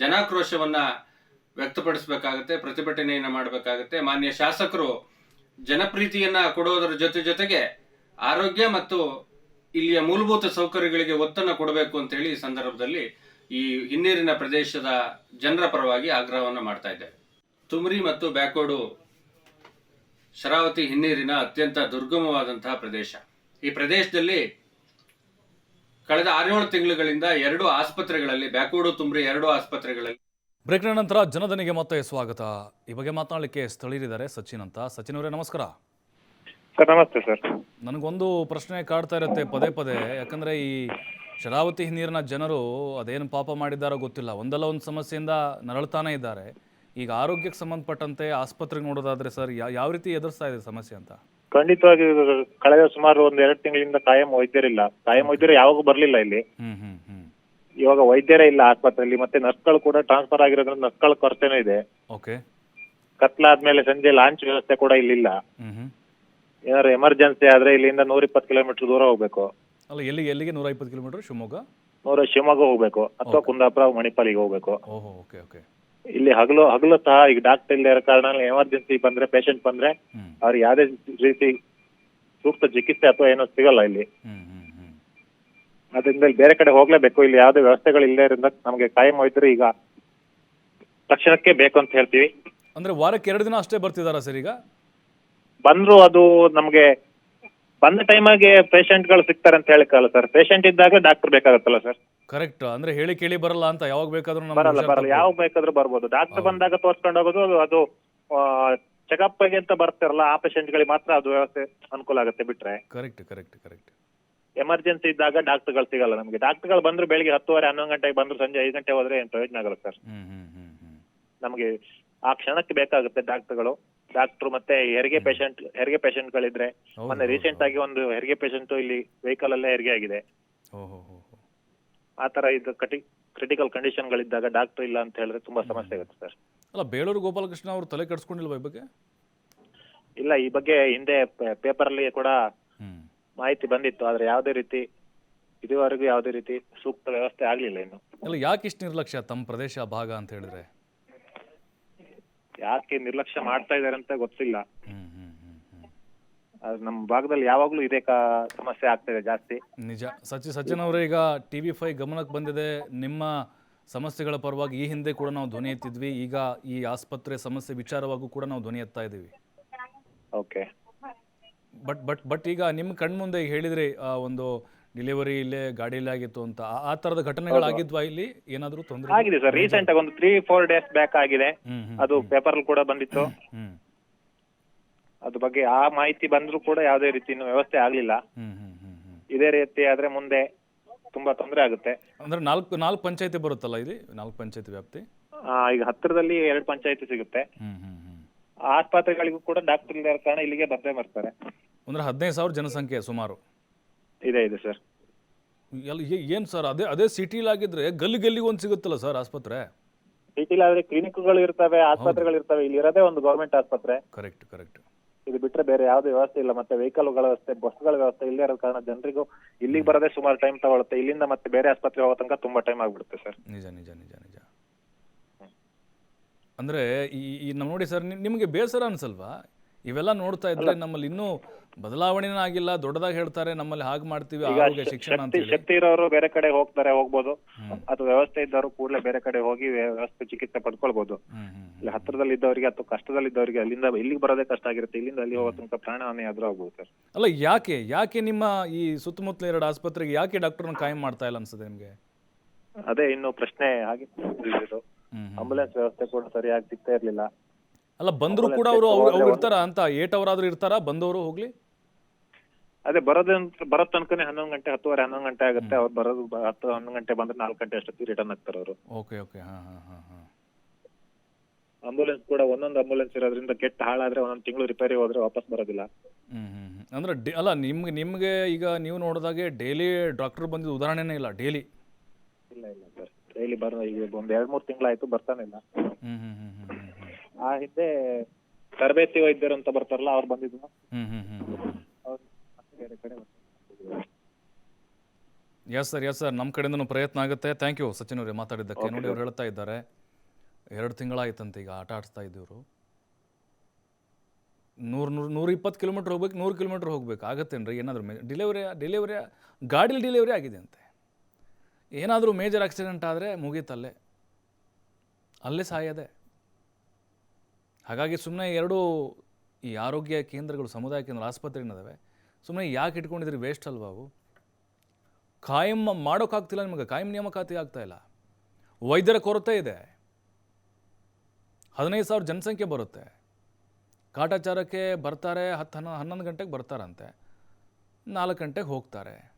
ಜನಾಕ್ರೋಶವನ್ನ ವ್ಯಕ್ತಪಡಿಸಬೇಕಾಗುತ್ತೆ, ಪ್ರತಿಭಟನೆಯನ್ನು ಮಾಡಬೇಕಾಗುತ್ತೆ. ಮಾನ್ಯ ಶಾಸಕರು ಜನಪ್ರೀತಿಯನ್ನ ಕೊಡೋದರ ಜೊತೆ ಜೊತೆಗೆ ಆರೋಗ್ಯ ಮತ್ತು ಇಲ್ಲಿಯ ಮೂಲಭೂತ ಸೌಕರ್ಯಗಳಿಗೆ ಒತ್ತನ್ನು ಕೊಡಬೇಕು ಅಂತ ಹೇಳಿ ಈ ಸಂದರ್ಭದಲ್ಲಿ ಈ ಹಿನ್ನೀರಿನ ಪ್ರದೇಶದ ಜನರ ಪರವಾಗಿ ಆಗ್ರಹವನ್ನು ಮಾಡ್ತಾ ತುಮರಿ ಮತ್ತು ಬ್ಯಾಕೋಡು ಶರಾವತಿ ಹಿನ್ನೀರಿನ ಅತ್ಯಂತ ದುರ್ಗಮವಾದಂತಹ ಪ್ರದೇಶ. ಈ ಪ್ರದೇಶದಲ್ಲಿ ಕಳೆದ ಆರೇಳು ತಿಂಗಳುಗಳಿಂದ ಎರಡು ಆಸ್ಪತ್ರೆಗಳಲ್ಲಿ ಬ್ಯಾಕೋಡು ತುಮರಿ ಎರಡು ಆಸ್ಪತ್ರೆಗಳಲ್ಲಿ ಬ್ರೇಕ್ನ ನಂತರ ಜನದನಿಗೆ ಮತ್ತೆ ಸ್ವಾಗತ. ಈ ಬಗ್ಗೆ ಮಾತನಾಡಲಿಕ್ಕೆ ಸ್ಥಳೀಯರಿದ್ದಾರೆ ಸಚಿನ್ ಅಂತ. ಸಚಿನ್ ಅವರೇ ನಮಸ್ಕಾರ. ಸರ್ ನಮಸ್ತೆ ಸರ್. ನನಗೊಂದು ಪ್ರಶ್ನೆ ಕಾಡ್ತಾ ಇರುತ್ತೆ ಪದೇ ಪದೇ. ಯಾಕಂದ್ರೆ ಈ ಶರಾವತಿ ಹಿನ್ನೀರಿನ ಜನರು ಅದೇನು ಪಾಪ ಮಾಡಿದ್ದಾರೋ ಗೊತ್ತಿಲ್ಲ. ಒಂದಲ್ಲ ಒಂದು ಸಮಸ್ಯೆಯಿಂದ ನರಳ್ತಾನೆ ಇದ್ದಾರೆ. ಈಗ ಆರೋಗ್ಯಕ್ಕೆ ಸಂಬಂಧಪಟ್ಟಂತೆ ಆಸ್ಪತ್ರೆಗೆ ನೋಡೋದಾದ್ರೆ ಸರ್ ಯಾವ ರೀತಿ ಎದುರಿಸ್ತಾ ಇದೆ ಸಮಸ್ಯೆ ಅಂತ? ಖಂಡಿತವಾಗಿ ಕಳೆದ ಸುಮಾರು ಒಂದ್ ಎರಡು ತಿಂಗಳಿಂದ ಕಾಯಂ ವೈದ್ಯರಿಲ್ಲ. ಕಾಯಂ ವೈದ್ಯರು ಯಾವಾಗ ಬರ್ಲಿಲ್ಲ ಇಲ್ಲಿ. ಹ್ಮ್ ಹ್ಮ್ ಹ್ಮ್ ಇವಾಗ ವೈದ್ಯರೇ ಇಲ್ಲ ಆಸ್ಪತ್ರೆಯಲ್ಲಿ ಮತ್ತೆ ನರ್ಸ್ಗಳು ಕೂಡ ಟ್ರಾನ್ಸ್ಫರ್ ಆಗಿರೋದ್ರಿಂದ ನರ್ಸ್ಗಳ ಕೊರತೆನೂ ಇದೆ. ಓಕೆ. ಕತ್ಲಾದ್ಮೇಲೆ ಸಂಜೆ ಲಾಂಚ್ ವ್ಯವಸ್ಥೆ ಕೂಡ ಇಲ್ಲಿಲ್ಲ. ಇಲ್ಲ ಹ್ಮ್. ಏನಾದ್ರು ಎಮರ್ಜೆನ್ಸಿ ಆದ್ರೆ ಇಲ್ಲಿಂದ ನೂರ ಇಪ್ಪತ್ತು ಕಿಲೋಮೀಟರ್ ದೂರ ಹೋಗ್ಬೇಕು. ಅಲ್ಲ ಎಲ್ಲಿಗೆ ಎಲ್ಲಿಗೆ ನೂರ ಇಪ್ಪತ್ತು ಕಿಲೋಮೀಟರ್? ಶಿವಮೊಗ್ಗ? ನೂರ ಶಿವಮೊಗ್ಗ ಹೋಗ್ಬೇಕು ಅಥವಾ ಕುಂದಾಪುರ ಮಣಿಪಾಲಿಗೆ ಹೋಗ್ಬೇಕು. ಓಹೋ ಓಕೆ ಓಕೆ. ಇಲ್ಲಿ ಹಗಲು ಹಗಲು ಸಹ ಈಗ ಡಾಕ್ಟರ್ ಇಲ್ಲದೆ ಇರೋ ಕಾರಣ ಎಮರ್ಜೆನ್ಸಿ ಬಂದ್ರೆ ಪೇಷಂಟ್ ಬಂದ್ರೆ ಅವ್ರಿಗೆ ಯಾವುದೇ ರೀತಿ ಸೂಕ್ತ ಚಿಕಿತ್ಸೆ ಅಥವಾ ಏನೋ ಸಿಗಲ್ಲ ಇಲ್ಲಿ. ಅದರಿಂದ ಬೇರೆ ಕಡೆ ಹೋಗ್ಲೇಬೇಕು. ಇಲ್ಲಿ ಯಾವುದೇ ವ್ಯವಸ್ಥೆಗಳು ಇಲ್ಲದೆ ಇರೋದ್ರಿಂದ ನಮಗೆ ಕಾಯಂ ವೈದ್ಯರು ಈಗ ತಕ್ಷಣಕ್ಕೆ ಬೇಕು ಅಂತ ಹೇಳ್ತೀವಿ. ಅಂದ್ರೆ ವಾರಕ್ಕೆ ಎರಡು ದಿನ ಅಷ್ಟೇ ಬರ್ತಿದಾರ ಸರ್ ಈಗ? ಬಂದ್ರು ಅದು ನಮಗೆ ಬಂದ ಟೈಮಾಗೆ ಗಳು ಸಿಗ್ತಾರೆ ಅಂತ ಹೇಳಿಕಲ್ಲ ಸರ್. ಪೇಷಂಟ್ ಇದ್ದಾಗ ಡಾಕ್ಟರ್ ಬೇಕಾಗತ್ತಲ್ಲ ಸರ್. ಕರೆಕ್ಟ್ ಅಂದ್ರೆ ಹೇಳಿ ಕೇಳಿ ಬರಲ್ಲ ಅಂತ ಯಾವಾಗ ಬೇಕಾದ್ರೂ ನಮ್ಗೆ ಬರಲ್ಲ ಹುಷಾರ್ ಬರಲ್ಲ. ತಪ್ಪು. ಯಾವ ಬೇಕಾದ್ರೂ ಬರ್ಬೋದು. ಡಾಕ್ಟರ್ ಬಂದಾಗ ತೋರ್ಸ್ಕೊಂಡು ಹೋಗೋದು ಅದು- ಅದು ಚೆಕಪ್ ಅಂತ ಬರ್ತಿರಲ್ಲ ಆ ಪೇಷಂಟ್ ಗಳಿಗೆ ಮಾತ್ರ ಅದು ವ್ಯವಸ್ಥೆ ಅನುಕೂಲ ಆಗುತ್ತೆ ಬಿಟ್ರೆ. ಕರೆಕ್ಟ್ ಕರೆಕ್ಟ್ ಕರೆಕ್ಟ್ ಎಮರ್ಜೆನ್ಸಿ ಇದ್ದಾಗ ಡಾಕ್ಟರ್ಗಳು ಸಿಗಲ್ಲ ನಮಗೆ. ಡಾಕ್ಟರ್ಗಳು ಬಂದ್ರು ಬೆಳಿಗ್ಗೆ ಹತ್ತುವರೆ ಹನ್ನೊಂದು ಗಂಟೆಗೆ ಬಂದ್ರು ಸಂಜೆ ಐದು ಗಂಟೆ ಹೋದ್ರೆ ಏನು ಪ್ರಯೋಜನ ಆಗಲ್ಲ ಸರ್? ಹ್ಮ್ ಹ್ಮ್ ಹ್ಮ್ ಹ್ಮ್. ನಮಗೆ ಆ ಕ್ಷಣಕ್ಕೆ ಬೇಕಾಗುತ್ತೆ ಡಾಕ್ಟರ್ಗಳು ಡಾಕ್ಟರ್ ಮತ್ತೆ ಹೆರಿಗೆ ಪೇಷಂಟ್ ಹೆರಿಗೆ ಪೇಷಂಟ್ ಗಳಿದ್ರೆ ಮೊನ್ನೆ ಹೌದು, ರೀಸೆಂಟ್ ಆಗಿ ಒಂದು ಹೆರಿಗೆ ಪೇಷಂಟ್ ಇಲ್ಲಿ ವೆಹಿಕಲ್ ಅಲ್ಲೇ ಹೆರಿಗೆ ಆಗಿದೆ. ಓಹೋ ಹೋ ಹೋ ಆ ತರ ಇದು ಕಟಿ ಕ್ರಿಟಿಕಲ್ ಕಂಡೀಷನ್ ಗಳಿದ್ದಾಗ ಡಾಕ್ಟರ್ ಇಲ್ಲ ಅಂತ ಹೇಳಿದ್ರೆ ತುಂಬಾ ಸಮಸ್ಯೆ ಆಗುತ್ತೆ ಸರ್. ಅಲ್ಲ ಬೇಳೂರು ಗೋಪಾಲಕೃಷ್ಣ ಅವರು ತಲೆ ಕೆಡಿಸ್ಕೊಂಡಿಲ್ವಾ ಈ ಬಗ್ಗೆ? ಇಲ್ಲ ಈ ಬಗ್ಗೆ ಹಿಂದೆ ಪೇಪರ್ ಅಲ್ಲಿ ಕೂಡ ಮಾಹಿತಿ ಬಂದಿತ್ತು. ಆದ್ರೆ ಯಾವುದೇ ರೀತಿ ಇದುವರೆಗೂ ಯಾವುದೇ ರೀತಿ ಸೂಕ್ತ ವ್ಯವಸ್ಥೆ ಆಗ್ಲಿಲ್ಲ ಇನ್ನು. ಅಲ್ಲ ಯಾಕೆ ಇಷ್ಟು ನಿರ್ಲಕ್ಷ್ಯ ತಮ್ಮ ಪ್ರದೇಶ ಭಾಗ ಅಂತ ಹೇಳಿದ್ರೆ? ಯಾಕೆ ನಿರ್ಲಕ್ಷ್ಯ ಮಾಡ್ತಾ ಇದಾರೆ ಅಂತ ಗೊತ್ತಿಲ್ಲ ಹ್ಮ್ ಹ್ಮ್ ಹ್ಮ್ ಹ್ಮ್ ಅದು ನಮ್ಮ ಭಾಗದಲ್ಲಿ ಯಾವಾಗ್ಲೂ ಇದೇ ಕಾ- ಸಮಸ್ಯೆ ಆಗ್ತಾ ಇದೆ ಜಾಸ್ತಿ. ನಿಜ. ಸಚಿ ಸಚಿನ್ ಅವರೇ ಈಗ ಟಿ ವಿ ಫೈ ಗಮನಕ್ಕೆ ಬಂದಿದೆ. ನಿಮ್ಮ ಸಮಸ್ಯೆಗಳ ಪರವಾಗಿ ಈ ಹಿಂದೆ ಕೂಡ ನಾವು ಧ್ವನಿ ಎತ್ತಿದ್ವಿ. ಈಗ ಈ ಆಸ್ಪತ್ರೆ ಸಮಸ್ಯೆ ವಿಚಾರವಾಗೂ ಕೂಡ ನಾವು ಧ್ವನಿ ಎತ್ತಾ ಇದ್ದೀವಿ. ಓಕೆ. ಬಟ್ ಬಟ್ ಬಟ್ ಈಗ ನಿಮ್ಮ ಕಣ್ಮುಂದೆ ಈಗ ಹೇಳಿದ್ರಿ ಆ, ಒಂದು ಡಿಲಿವರಿ ಇಲ್ಲೇ ಗಾಡಿಯಲ್ಲೇ ಆಗಿತ್ತು ಅಂತ. ಆ- ತರದ ಥರದ ಘಟನೆಗಳಾಗಿದ್ವಾ ಇಲ್ಲಿ? ಏನಾದರೂ ತೊಂದರೆ? ಆಗಿದೆ ಸರ್. ರೀಸೆಂಟ್ ಆಗಿ ಒಂದು ತ್ರೀ ಫೋರ್ ಡೇಸ್ ಬ್ಯಾಕ್ ಆಗಿದೆ. ಹ್ಮ್ ಹ್ಮ್ ಅದು ಪೇಪರ್ ಕೂಡ ಬಂದಿತ್ತು. ಹ್ಮ್. ಅದ್ರ ಬಗ್ಗೆ ಆ ಮಾಹಿತಿ ಬಂದ್ರು ಕೂಡ ಯಾವುದೇ ರೀತಿ ಇನ್ನು ವ್ಯವಸ್ಥೆ ಆಗ್ಲಿಲ್ಲ. ಇದೇ ರೀತಿ ಆದ್ರೆ ಮುಂದೆ ತುಂಬಾ ತೊಂದರೆ ಆಗುತ್ತೆ. ಅಂದ್ರೆ ನಾಲ್ಕು ನಾಲ್ಕು ಪಂಚಾಯತಿ ಬರುತ್ತಲ್ಲ ಇಲ್ಲಿ? ನಾಲ್ಕು ಪಂಚಾಯತಿ ವ್ಯಾಪ್ತಿ? ಈಗ ಹತ್ತಿರದಲ್ಲಿ ಎರಡು ಪಂಚಾಯತಿ ಸಿಗುತ್ತೆ. ಆಸ್ಪತ್ರೆಗಳಿಗೂ ಕೂಡ ಡಾಕ್ಟರ್ ಇಲ್ಲದ ಕಾರಣ ಇಲ್ಲಿಗೆ ಬಂದೇ ಬರ್ತಾರೆ. ಅಂದ್ರೆ ಹದಿನೈದು ಸಾವಿರ ಜನಸಂಖ್ಯೆ ಸುಮಾರು. ಇದೆ ಇದೆ ಸರ್. ಎಲ್ಲ ಏನು ಸರ್? ಅದೇ ಅದೇ ಸಿಟಿಲಾಗಿದ್ರೆ ಗಲ್ಲಿ ಗಲ್ಲಿಗೆ ಒಂದು ಸಿಗುತ್ತಲ್ಲ ಸರ್ ಆಸ್ಪತ್ರೆ? ಸಿಟಿಲಿ ಆದ್ರೆ ಕ್ಲಿನಿಕ್ಗಳು ಇರ್ತವೆ ಆಸ್ಪತ್ರೆಗಳು ಇರ್ತವೆ. ಇಲ್ಲಿ ಇರೋದೇ ಒಂದು ಗೌರ್ಮೆಂಟ್ ಆಸ್ಪತ್ರೆ. ಕರೆಕ್ಟ್ ಕರೆಕ್ಟ್ ಇದು ಬಿಟ್ರೆ ಬೇರೆ ಯಾವುದೇ ವ್ಯವಸ್ಥೆ ಇಲ್ಲ. ಮತ್ತೆ ವೆಹಿಕಲ್ಗಳ ವ್ಯವಸ್ಥೆ ಬಸ್ಗಳ ವ್ಯವಸ್ಥೆ ಇಲ್ಲೇ ಇರೋ ಕಾರಣ ಜನರಿಗೂ ಇಲ್ಲಿಗೆ ಬರೋದೇ ಸುಮಾರು ಟೈಮ್ ತಗೊಳುತ್ತೆ. ಇಲ್ಲಿಂದ ಮತ್ತೆ ಬೇರೆ ಆಸ್ಪತ್ರೆ ಹೋಗೋ ತನಕ ತುಂಬಾ ಟೈಮ್ ಆಗ್ಬಿಡುತ್ತೆ ಸರ್. ನಿಜ ನಿಜ ನಿಜ ನಿಜ. ಅಂದ್ರೆ ಈ ಈ ನಮ್ಮ ನೋಡಿ ಸರ್ ನಿಮಗೆ ಬೇಸರ ಅನ್ಸಲ್ವಾ? ಇವೆಲ್ಲ ನೋಡ್ತಾ ಇದ್ರೆ ನಮ್ಮಲ್ಲಿ ಇನ್ನೂ ಬದಲಾವಣೆನೇ ಆಗಿಲ್ಲ ದೊಡ್ಡದಾಗಿ ಹೇಳ್ತಾರೆ ನಮ್ಮಲ್ಲಿ ಹಾಗೆ ಮಾಡ್ತೀವಿ ಈಗ ಆರೋಗ್ಯ ಶಿಕ್ಷಣ ಅಂತ ಶಕ್ತಿ ಹೇಳಿ ಶಕ್ತಿ ಇರೋರು ಬೇರೆ ಕಡೆ ಹೋಗ್ತಾರೆ ಹೋಗ್ಬೋದು. ಅಥವಾ ವ್ಯವಸ್ಥೆ ಇದ್ದವರು ಕೂಡಲೇ ಬೇರೆ ಕಡೆ ಹೋಗಿ ವ್ಯವಸ್ಥೆ ಚಿಕಿತ್ಸೆ ಪಡ್ಕೊಳ್ಬಹುದು ಹ್ಮ್ ಹ್ಮ್ ಇಲ್ಲಿ ಹತ್ರದಲ್ಲಿ ಇದ್ದವರಿಗೆ ಅಥವಾ ಕಷ್ಟದಲ್ಲಿ ಇದ್ದವರಿಗೆ ಅಲ್ಲಿಂದ ಇಲ್ಲಿಗೆ ಬರೋದೇ ಕಷ್ಟ ಆಗಿರುತ್ತೆ ಇಲ್ಲಿಂದ ಅಲ್ಲಿ ಹೋಗೋ ತನಕ ಪ್ರಾಣಹಾನಿ ಆದ್ರೂ ಆಗ್ಬೋದು ಸರ್. ಅಲ್ಲ ಯಾಕೆ ಯಾಕೆ ನಿಮ್ಮ ಈ ಸುತ್ತಮುತ್ತಲ ಎರಡು ಆಸ್ಪತ್ರೆಗೆ ಯಾಕೆ ಡಾಕ್ಟರ್ನ ಕಾಯಂ ಮಾಡ್ತಾ ಇಲ್ಲ ಅನ್ಸುತ್ತೆ ನಿಮಗೆ? ಅದೇ ಇನ್ನು ಪ್ರಶ್ನೆ ಹಾಗೆ ಇದು ಹ್ಮ್ ಹ್ಮ್. ಆಂಬುಲೆನ್ಸ್ ವ್ಯವಸ್ಥೆ ಕೂಡ ಸರಿಯಾಗಿ ಸಿಗ್ತಾ ಇರ್ಲಿಲ್ಲ. ಅಲ್ಲ ಬಂದರೂ ಕೂಡ ಅವರು ಅವ್ರು ಇರ್ತಾರ? ಅಂತ ಏಟ್ ಅವರ್ ಆದ್ರೂ ಇರ್ತಾರ? ಬಂದವರು ಹೋಗ್ಲಿ? ಅದೇ ಬರೋದ ಬರೋ ತನಕನೇ ಹನ್ನೊಂದು ಗಂಟೆ ಹತ್ತುವರೆ ಹನ್ನೊಂದು ಗಂಟೆ ಆಗುತ್ತೆ. ಅವ್ರು ಬರೋದು ಹತ್ತು ಹನ್ನೊಂದು ಗಂಟೆ ಬಂದ್ರೆ ನಾಲ್ಕು ಗಂಟೆ ಅಷ್ಟೊತ್ತಿಗೆ ರಿಟರ್ನ್ ಆಗ್ತಾರೆ ಅವರು. Okay okay. ಹಾ ಹಾ ಹಾ ಹಾಂ. ಆಂಬುಲೆನ್ಸ್ ಕೂಡ ಒಂದೊಂದು ಆಂಬುಲೆನ್ಸ್ ಇರೋದ್ರಿಂದ ಕೆಟ್ಟ ಹಾಳಾದ್ರೆ ಒಂದೊಂದು ತಿಂಗಳು ರಿಪೇರಿ ಹೋದ್ರೆ ವಾಪಸ್ ಬರೋದಿಲ್ಲ. ಹ್ಮ್ ಹ್ಮ್ ಹ್ಮ್. ಅಂದ್ರೆ ಡಿ ಅಲ್ಲ ನಿಮ್ಗೆ ನಿಮಗೆ ಈಗ ನೀವು ನೋಡಿದಾಗೆ ಡೈಲಿ ಡಾಕ್ಟರ್ ಬಂದಿದ್ದ ಉದಾಹರಣೆನೇ ಇಲ್ಲ ಡೈಲಿ ಇಲ್ಲ ಇಲ್ಲ ಸರ್. ಡೈಲಿ ಬರೋ ಈಗ ಒಂದ್ ಎರಡ್ ಮೂರ್ ತಿಂಗಳಾಯ್ತು ಬರ್ತಾನಿಲ್ಲ ಇಲ್ಲ. ಹ್ಮ್ ಹ್ಮ್ ಹ್ಮ್ ಹ್ಮ್. ಆ ಹಿಂದೆ ತರಬೇತಿ ವೈದ್ಯರು ಅಂತ ಬರ್ತಾರಲ್ಲ ಅವ್ರು ಬಂದಿದ್ರು. ಹ್ಮ್ ಹ್ಮ್ ಹ್ಮ್ ಹ್ಮ್. ಅವ್ರು ಮತ್ತೆ ಬೇರೆ ಕಡೆ ಬರ್ತಾರೆ. ಎಸ್ ಸರ್ ಎಸ್ ಸರ್ ನಮ್ಮ ಕಡೆಯಿಂದನೂ ಪ್ರಯತ್ನ ಆಗುತ್ತೆ. ಥ್ಯಾಂಕ್ ಯು ಸಚಿನ್ ಅವರೇ ಮಾತಾಡಿದ್ದಕ್ಕೆ. ನೋಡಿ ಅವ್ರು ಹೇಳ್ತಾ ಇದ್ದಾರೆ. ಎರಡು ತಿಂಗಳಾಯ್ತಂತೆ ಈಗ ಆಟ ಆಡಿಸ್ತಾ ಇದ್ದೀವರು. ನೂರು ನೂರು ನೂರ ಇಪ್ಪತ್ತು ಕಿಲೋಮೀಟ್ರ್ ಹೋಗ್ಬೇಕು ನೂರು ಕಿಲೋಮೀಟ್ರ್ ಹೋಗ್ಬೇಕು. ಆಗತ್ತೇನ್ರಿ? ಏನಾದರೂ ಮೇ ಡಿಲಿವರಿ ಡೆಲಿವರಿ ಗಾಡೀಲಿ ಡೆಲಿವರಿ ಆಗಿದೆ ಅಂತೆ ಏನಾದರೂ ಮೇಜರ್ ಆಕ್ಸಿಡೆಂಟ್ ಆದರೆ ಮುಗೀತಲ್ಲೇ. ಅಲ್ಲೇ ಸಾಯದೆ. ಹಾಗಾಗಿ ಸುಮ್ಮನೆ ಎರಡು ಈ ಆರೋಗ್ಯ ಕೇಂದ್ರಗಳು, ಸಮುದಾಯ ಕೇಂದ್ರ ಆಸ್ಪತ್ರೆ ಏನದಾವೆ ಸುಮ್ಮನೆ ಯಾಕೆ ಇಟ್ಕೊಂಡಿದ್ರಿ ವೇಸ್ಟ್ ಅಲ್ವಾ ಅವು? ಕಾಯಂ ಮಾಡೋಕ್ಕಾಗ್ತಿಲ್ಲ ನಿಮಗೆ. ಕಾಯಂ ನೇಮಕಾತಿ ಆಗ್ತಾ ಇಲ್ಲ. ವೈದ್ಯರ ಕೊರತೆ ಇದೆ. ಹದಿನೈದು ಸಾವಿರ ಜನಸಂಖ್ಯೆ ಬರುತ್ತೆ. ಕಾಟಾಚಾರಕ್ಕೆ ಬರ್ತಾರೆ, ಹತ್ತು ಹನ್ನೊಂದು ಹನ್ನೊಂದು ಗಂಟೆಗೆ ಬರ್ತಾರಂತೆ. ನಾಲ್ಕು ಗಂಟೆಗೆ ಹೋಗ್ತಾರೆ.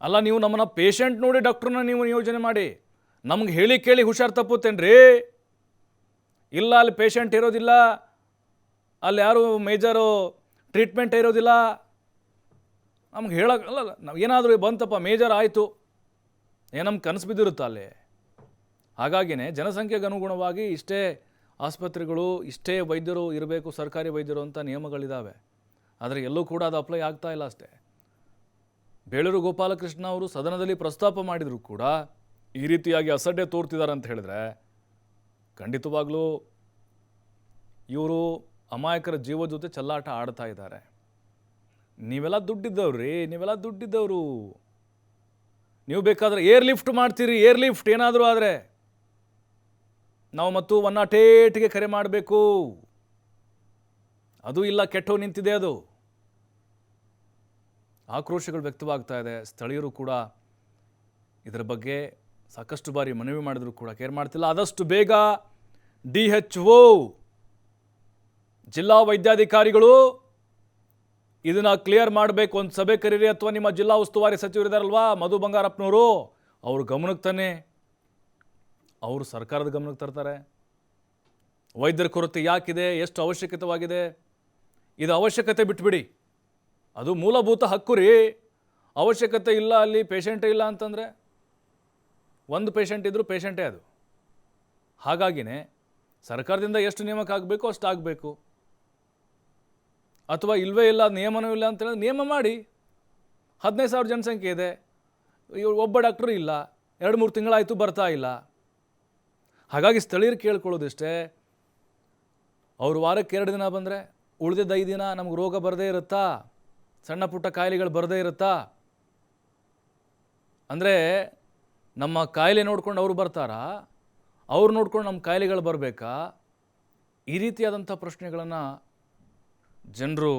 ಅಲ್ಲ, ನೀವು ನಮ್ಮನ್ನ ಪೇಷಂಟ್ ನೋಡಿ ಡಾಕ್ಟ್ರನ್ನ ನೀವು ನಿಯೋಜನೆ ಮಾಡಿ. ನಮ್ಗೆ ಹೇಳಿ ಕೇಳಿ ಹುಷಾರು ತಪ್ಪುತ್ತೇನ್ರಿ? ಇಲ್ಲ ಅಲ್ಲಿ ಪೇಷಂಟ್ ಇರೋದಿಲ್ಲ ಅಲ್ಲಿ ಯಾರು ಮೇಜರು ಟ್ರೀಟ್ಮೆಂಟ್ ಇರೋದಿಲ್ಲ. ನಮ್ಗೆ ಹೇಳಕ್ಕೆ ಅಲ್ಲ ಅಲ್ಲ, ನಾವು ಏನಾದರೂ ಬಂತಪ್ಪ ಮೇಜರ್ ಆಯಿತು. ಏ ನಮ್ಗೆ ಕನಸು ಬಿದ್ದಿರುತ್ತೆ ಅಲ್ಲಿ? ಹಾಗಾಗಿನೇ ಜನಸಂಖ್ಯೆಗೆ ಅನುಗುಣವಾಗಿ ಇಷ್ಟೇ ಆಸ್ಪತ್ರೆಗಳು ಇಷ್ಟೇ ವೈದ್ಯರು ಇರಬೇಕು ಸರ್ಕಾರಿ ವೈದ್ಯರು ಅಂತ ನಿಯಮಗಳಿದ್ದಾವೆ ಆದರೆ ಎಲ್ಲೂ ಕೂಡ ಅದು ಅಪ್ಲೈ ಆಗ್ತಾ ಇಲ್ಲ ಅಷ್ಟೇ. ಬೇಳೂರು ಗೋಪಾಲಕೃಷ್ಣ ಅವರು ಸದನದಲ್ಲಿ ಪ್ರಸ್ತಾಪ ಮಾಡಿದರೂ ಕೂಡ ಈ ರೀತಿಯಾಗಿ ಅಸಡ್ಡೆ ತೋರ್ತಿದ್ದಾರೆ ಅಂತ ಹೇಳಿದ್ರೆ ಖಂಡಿತವಾಗ್ಲೂ ಇವರು ಅಮಾಯಕರ ಜೀವ ಜೊತೆ ಚಲ್ಲಾಟ ಆಡ್ತಾ ಇದ್ದಾರೆ. ನೀವೆಲ್ಲ ದುಡ್ಡಿದ್ದವ್ರಿ ನೀವೆಲ್ಲ ದುಡ್ಡಿದ್ದವರು. ನೀವು ಬೇಕಾದ್ರೆ ಏರ್ ಲಿಫ್ಟ್ ಮಾಡ್ತೀರಿ, ಏರ್ ಲಿಫ್ಟ್ ಏನಾದರೂ ಆದರೆ. ನಾವು ಮತ್ತು ಒನ್ ನಾಟ್ ಏಟ್ಗೆ ಕರೆ ಮಾಡಬೇಕು. ಅದು ಇಲ್ಲ, ಕೆಟ್ಟು ನಿಂತಿದೆ ಅದು. ಆಕ್ರೋಶಗಳು ವ್ಯಕ್ತವಾಗ್ತಾ ಇದೆ. ಸ್ಥಳೀಯರು ಕೂಡ ಇದರ ಬಗ್ಗೆ ಸಾಕಷ್ಟು ಬಾರಿ ಮನವಿ ಮಾಡಿದರೂ ಕೂಡ ಕೇರ್ ಮಾಡ್ತಿಲ್ಲ. ಆದಷ್ಟು ಬೇಗ ಡಿ ಎಚ್ ಒ, ಜಿಲ್ಲಾ ವೈದ್ಯಾಧಿಕಾರಿಗಳು, ಇದನ್ನ ಕ್ಲಿಯರ್ ಮಾಡಬೇಕು ಒಂದು ಸಭೆ ಕರೀರಿ ಅಥವಾ ನಿಮ್ಮ ಜಿಲ್ಲಾ ಉಸ್ತುವಾರಿ ಸಚಿವರಿದಾರಲ್ವಾ ಮಧು ಬಂಗಾರಪ್ಪನವರು, ಅವ್ರ ಗಮನಕ್ಕೆ ತಾನೆ ಅವರು ಸರ್ಕಾರದ ಗಮನಕ್ಕೆ ತರ್ತಾರೆ. ವೈದ್ಯರ ಕೊರತೆ ಯಾಕಿದೆ? ಎಷ್ಟು ಅವಶ್ಯಕತೆವಾಗಿದೆ? ಇದು ಅವಶ್ಯಕತೆ ಬಿಟ್ಬಿಡಿ. ಅದು ಮೂಲಭೂತ ಹಕ್ಕು ರೀ. ಅವಶ್ಯಕತೆ ಇಲ್ಲ ಅಲ್ಲಿ ಪೇಷಂಟ್ ಇಲ್ಲ ಅಂತಂದರೆ, ಒಂದು ಪೇಷಂಟ್ ಇದ್ದರೂ ಪೇಷಂಟೇ ಅದು. ಹಾಗಾಗಿನೇ ಸರ್ಕಾರದಿಂದ ಎಷ್ಟು ನೇಮಕ ಆಗಬೇಕು ಅಷ್ಟು ಆಗಬೇಕು. ಅಥವಾ ಇಲ್ಲವೇ ಇಲ್ಲ, ನಿಯಮನೂ ಇಲ್ಲ ಅಂತೇಳಿ ನಿಯಮ ಮಾಡಿ. ಹದಿನೈದು ಸಾವಿರ ಜನಸಂಖ್ಯೆ ಇದೆ. ಒಬ್ಬ ಡಾಕ್ಟ್ರು ಇಲ್ಲ. ಎರಡು, ಮೂರು ತಿಂಗಳಾಯಿತು, ಬರ್ತಾ ಇಲ್ಲ. ಹಾಗಾಗಿ ಸ್ಥಳೀಯರು ಕೇಳ್ಕೊಳ್ಳೋದಿಷ್ಟೇ, ಅವ್ರು ವಾರಕ್ಕೆ ಎರಡು ದಿನ ಬಂದರೆ ಉಳಿದಿದ್ದ ಐದು ದಿನ ನಮ್ಗೆ ರೋಗ ಬರದೇ ಇರುತ್ತಾ? ಸಣ್ಣ ಪುಟ್ಟ ಕಾಯಿಲೆಗಳು ಬರದೇ ಇರುತ್ತಾ? ಅಂದರೆ ನಮ್ಮ ಕಾಯಿಲೆ ನೋಡ್ಕೊಂಡು ಅವರು ಬರ್ತಾರಾ? ಅವ್ರು ನೋಡ್ಕೊಂಡು ನಮ್ಮ ಕಾಯಿಲೆಗಳು ಬರಬೇಕಾ? ಈ ರೀತಿಯಾದಂಥ ಪ್ರಶ್ನೆಗಳನ್ನು ಜನರು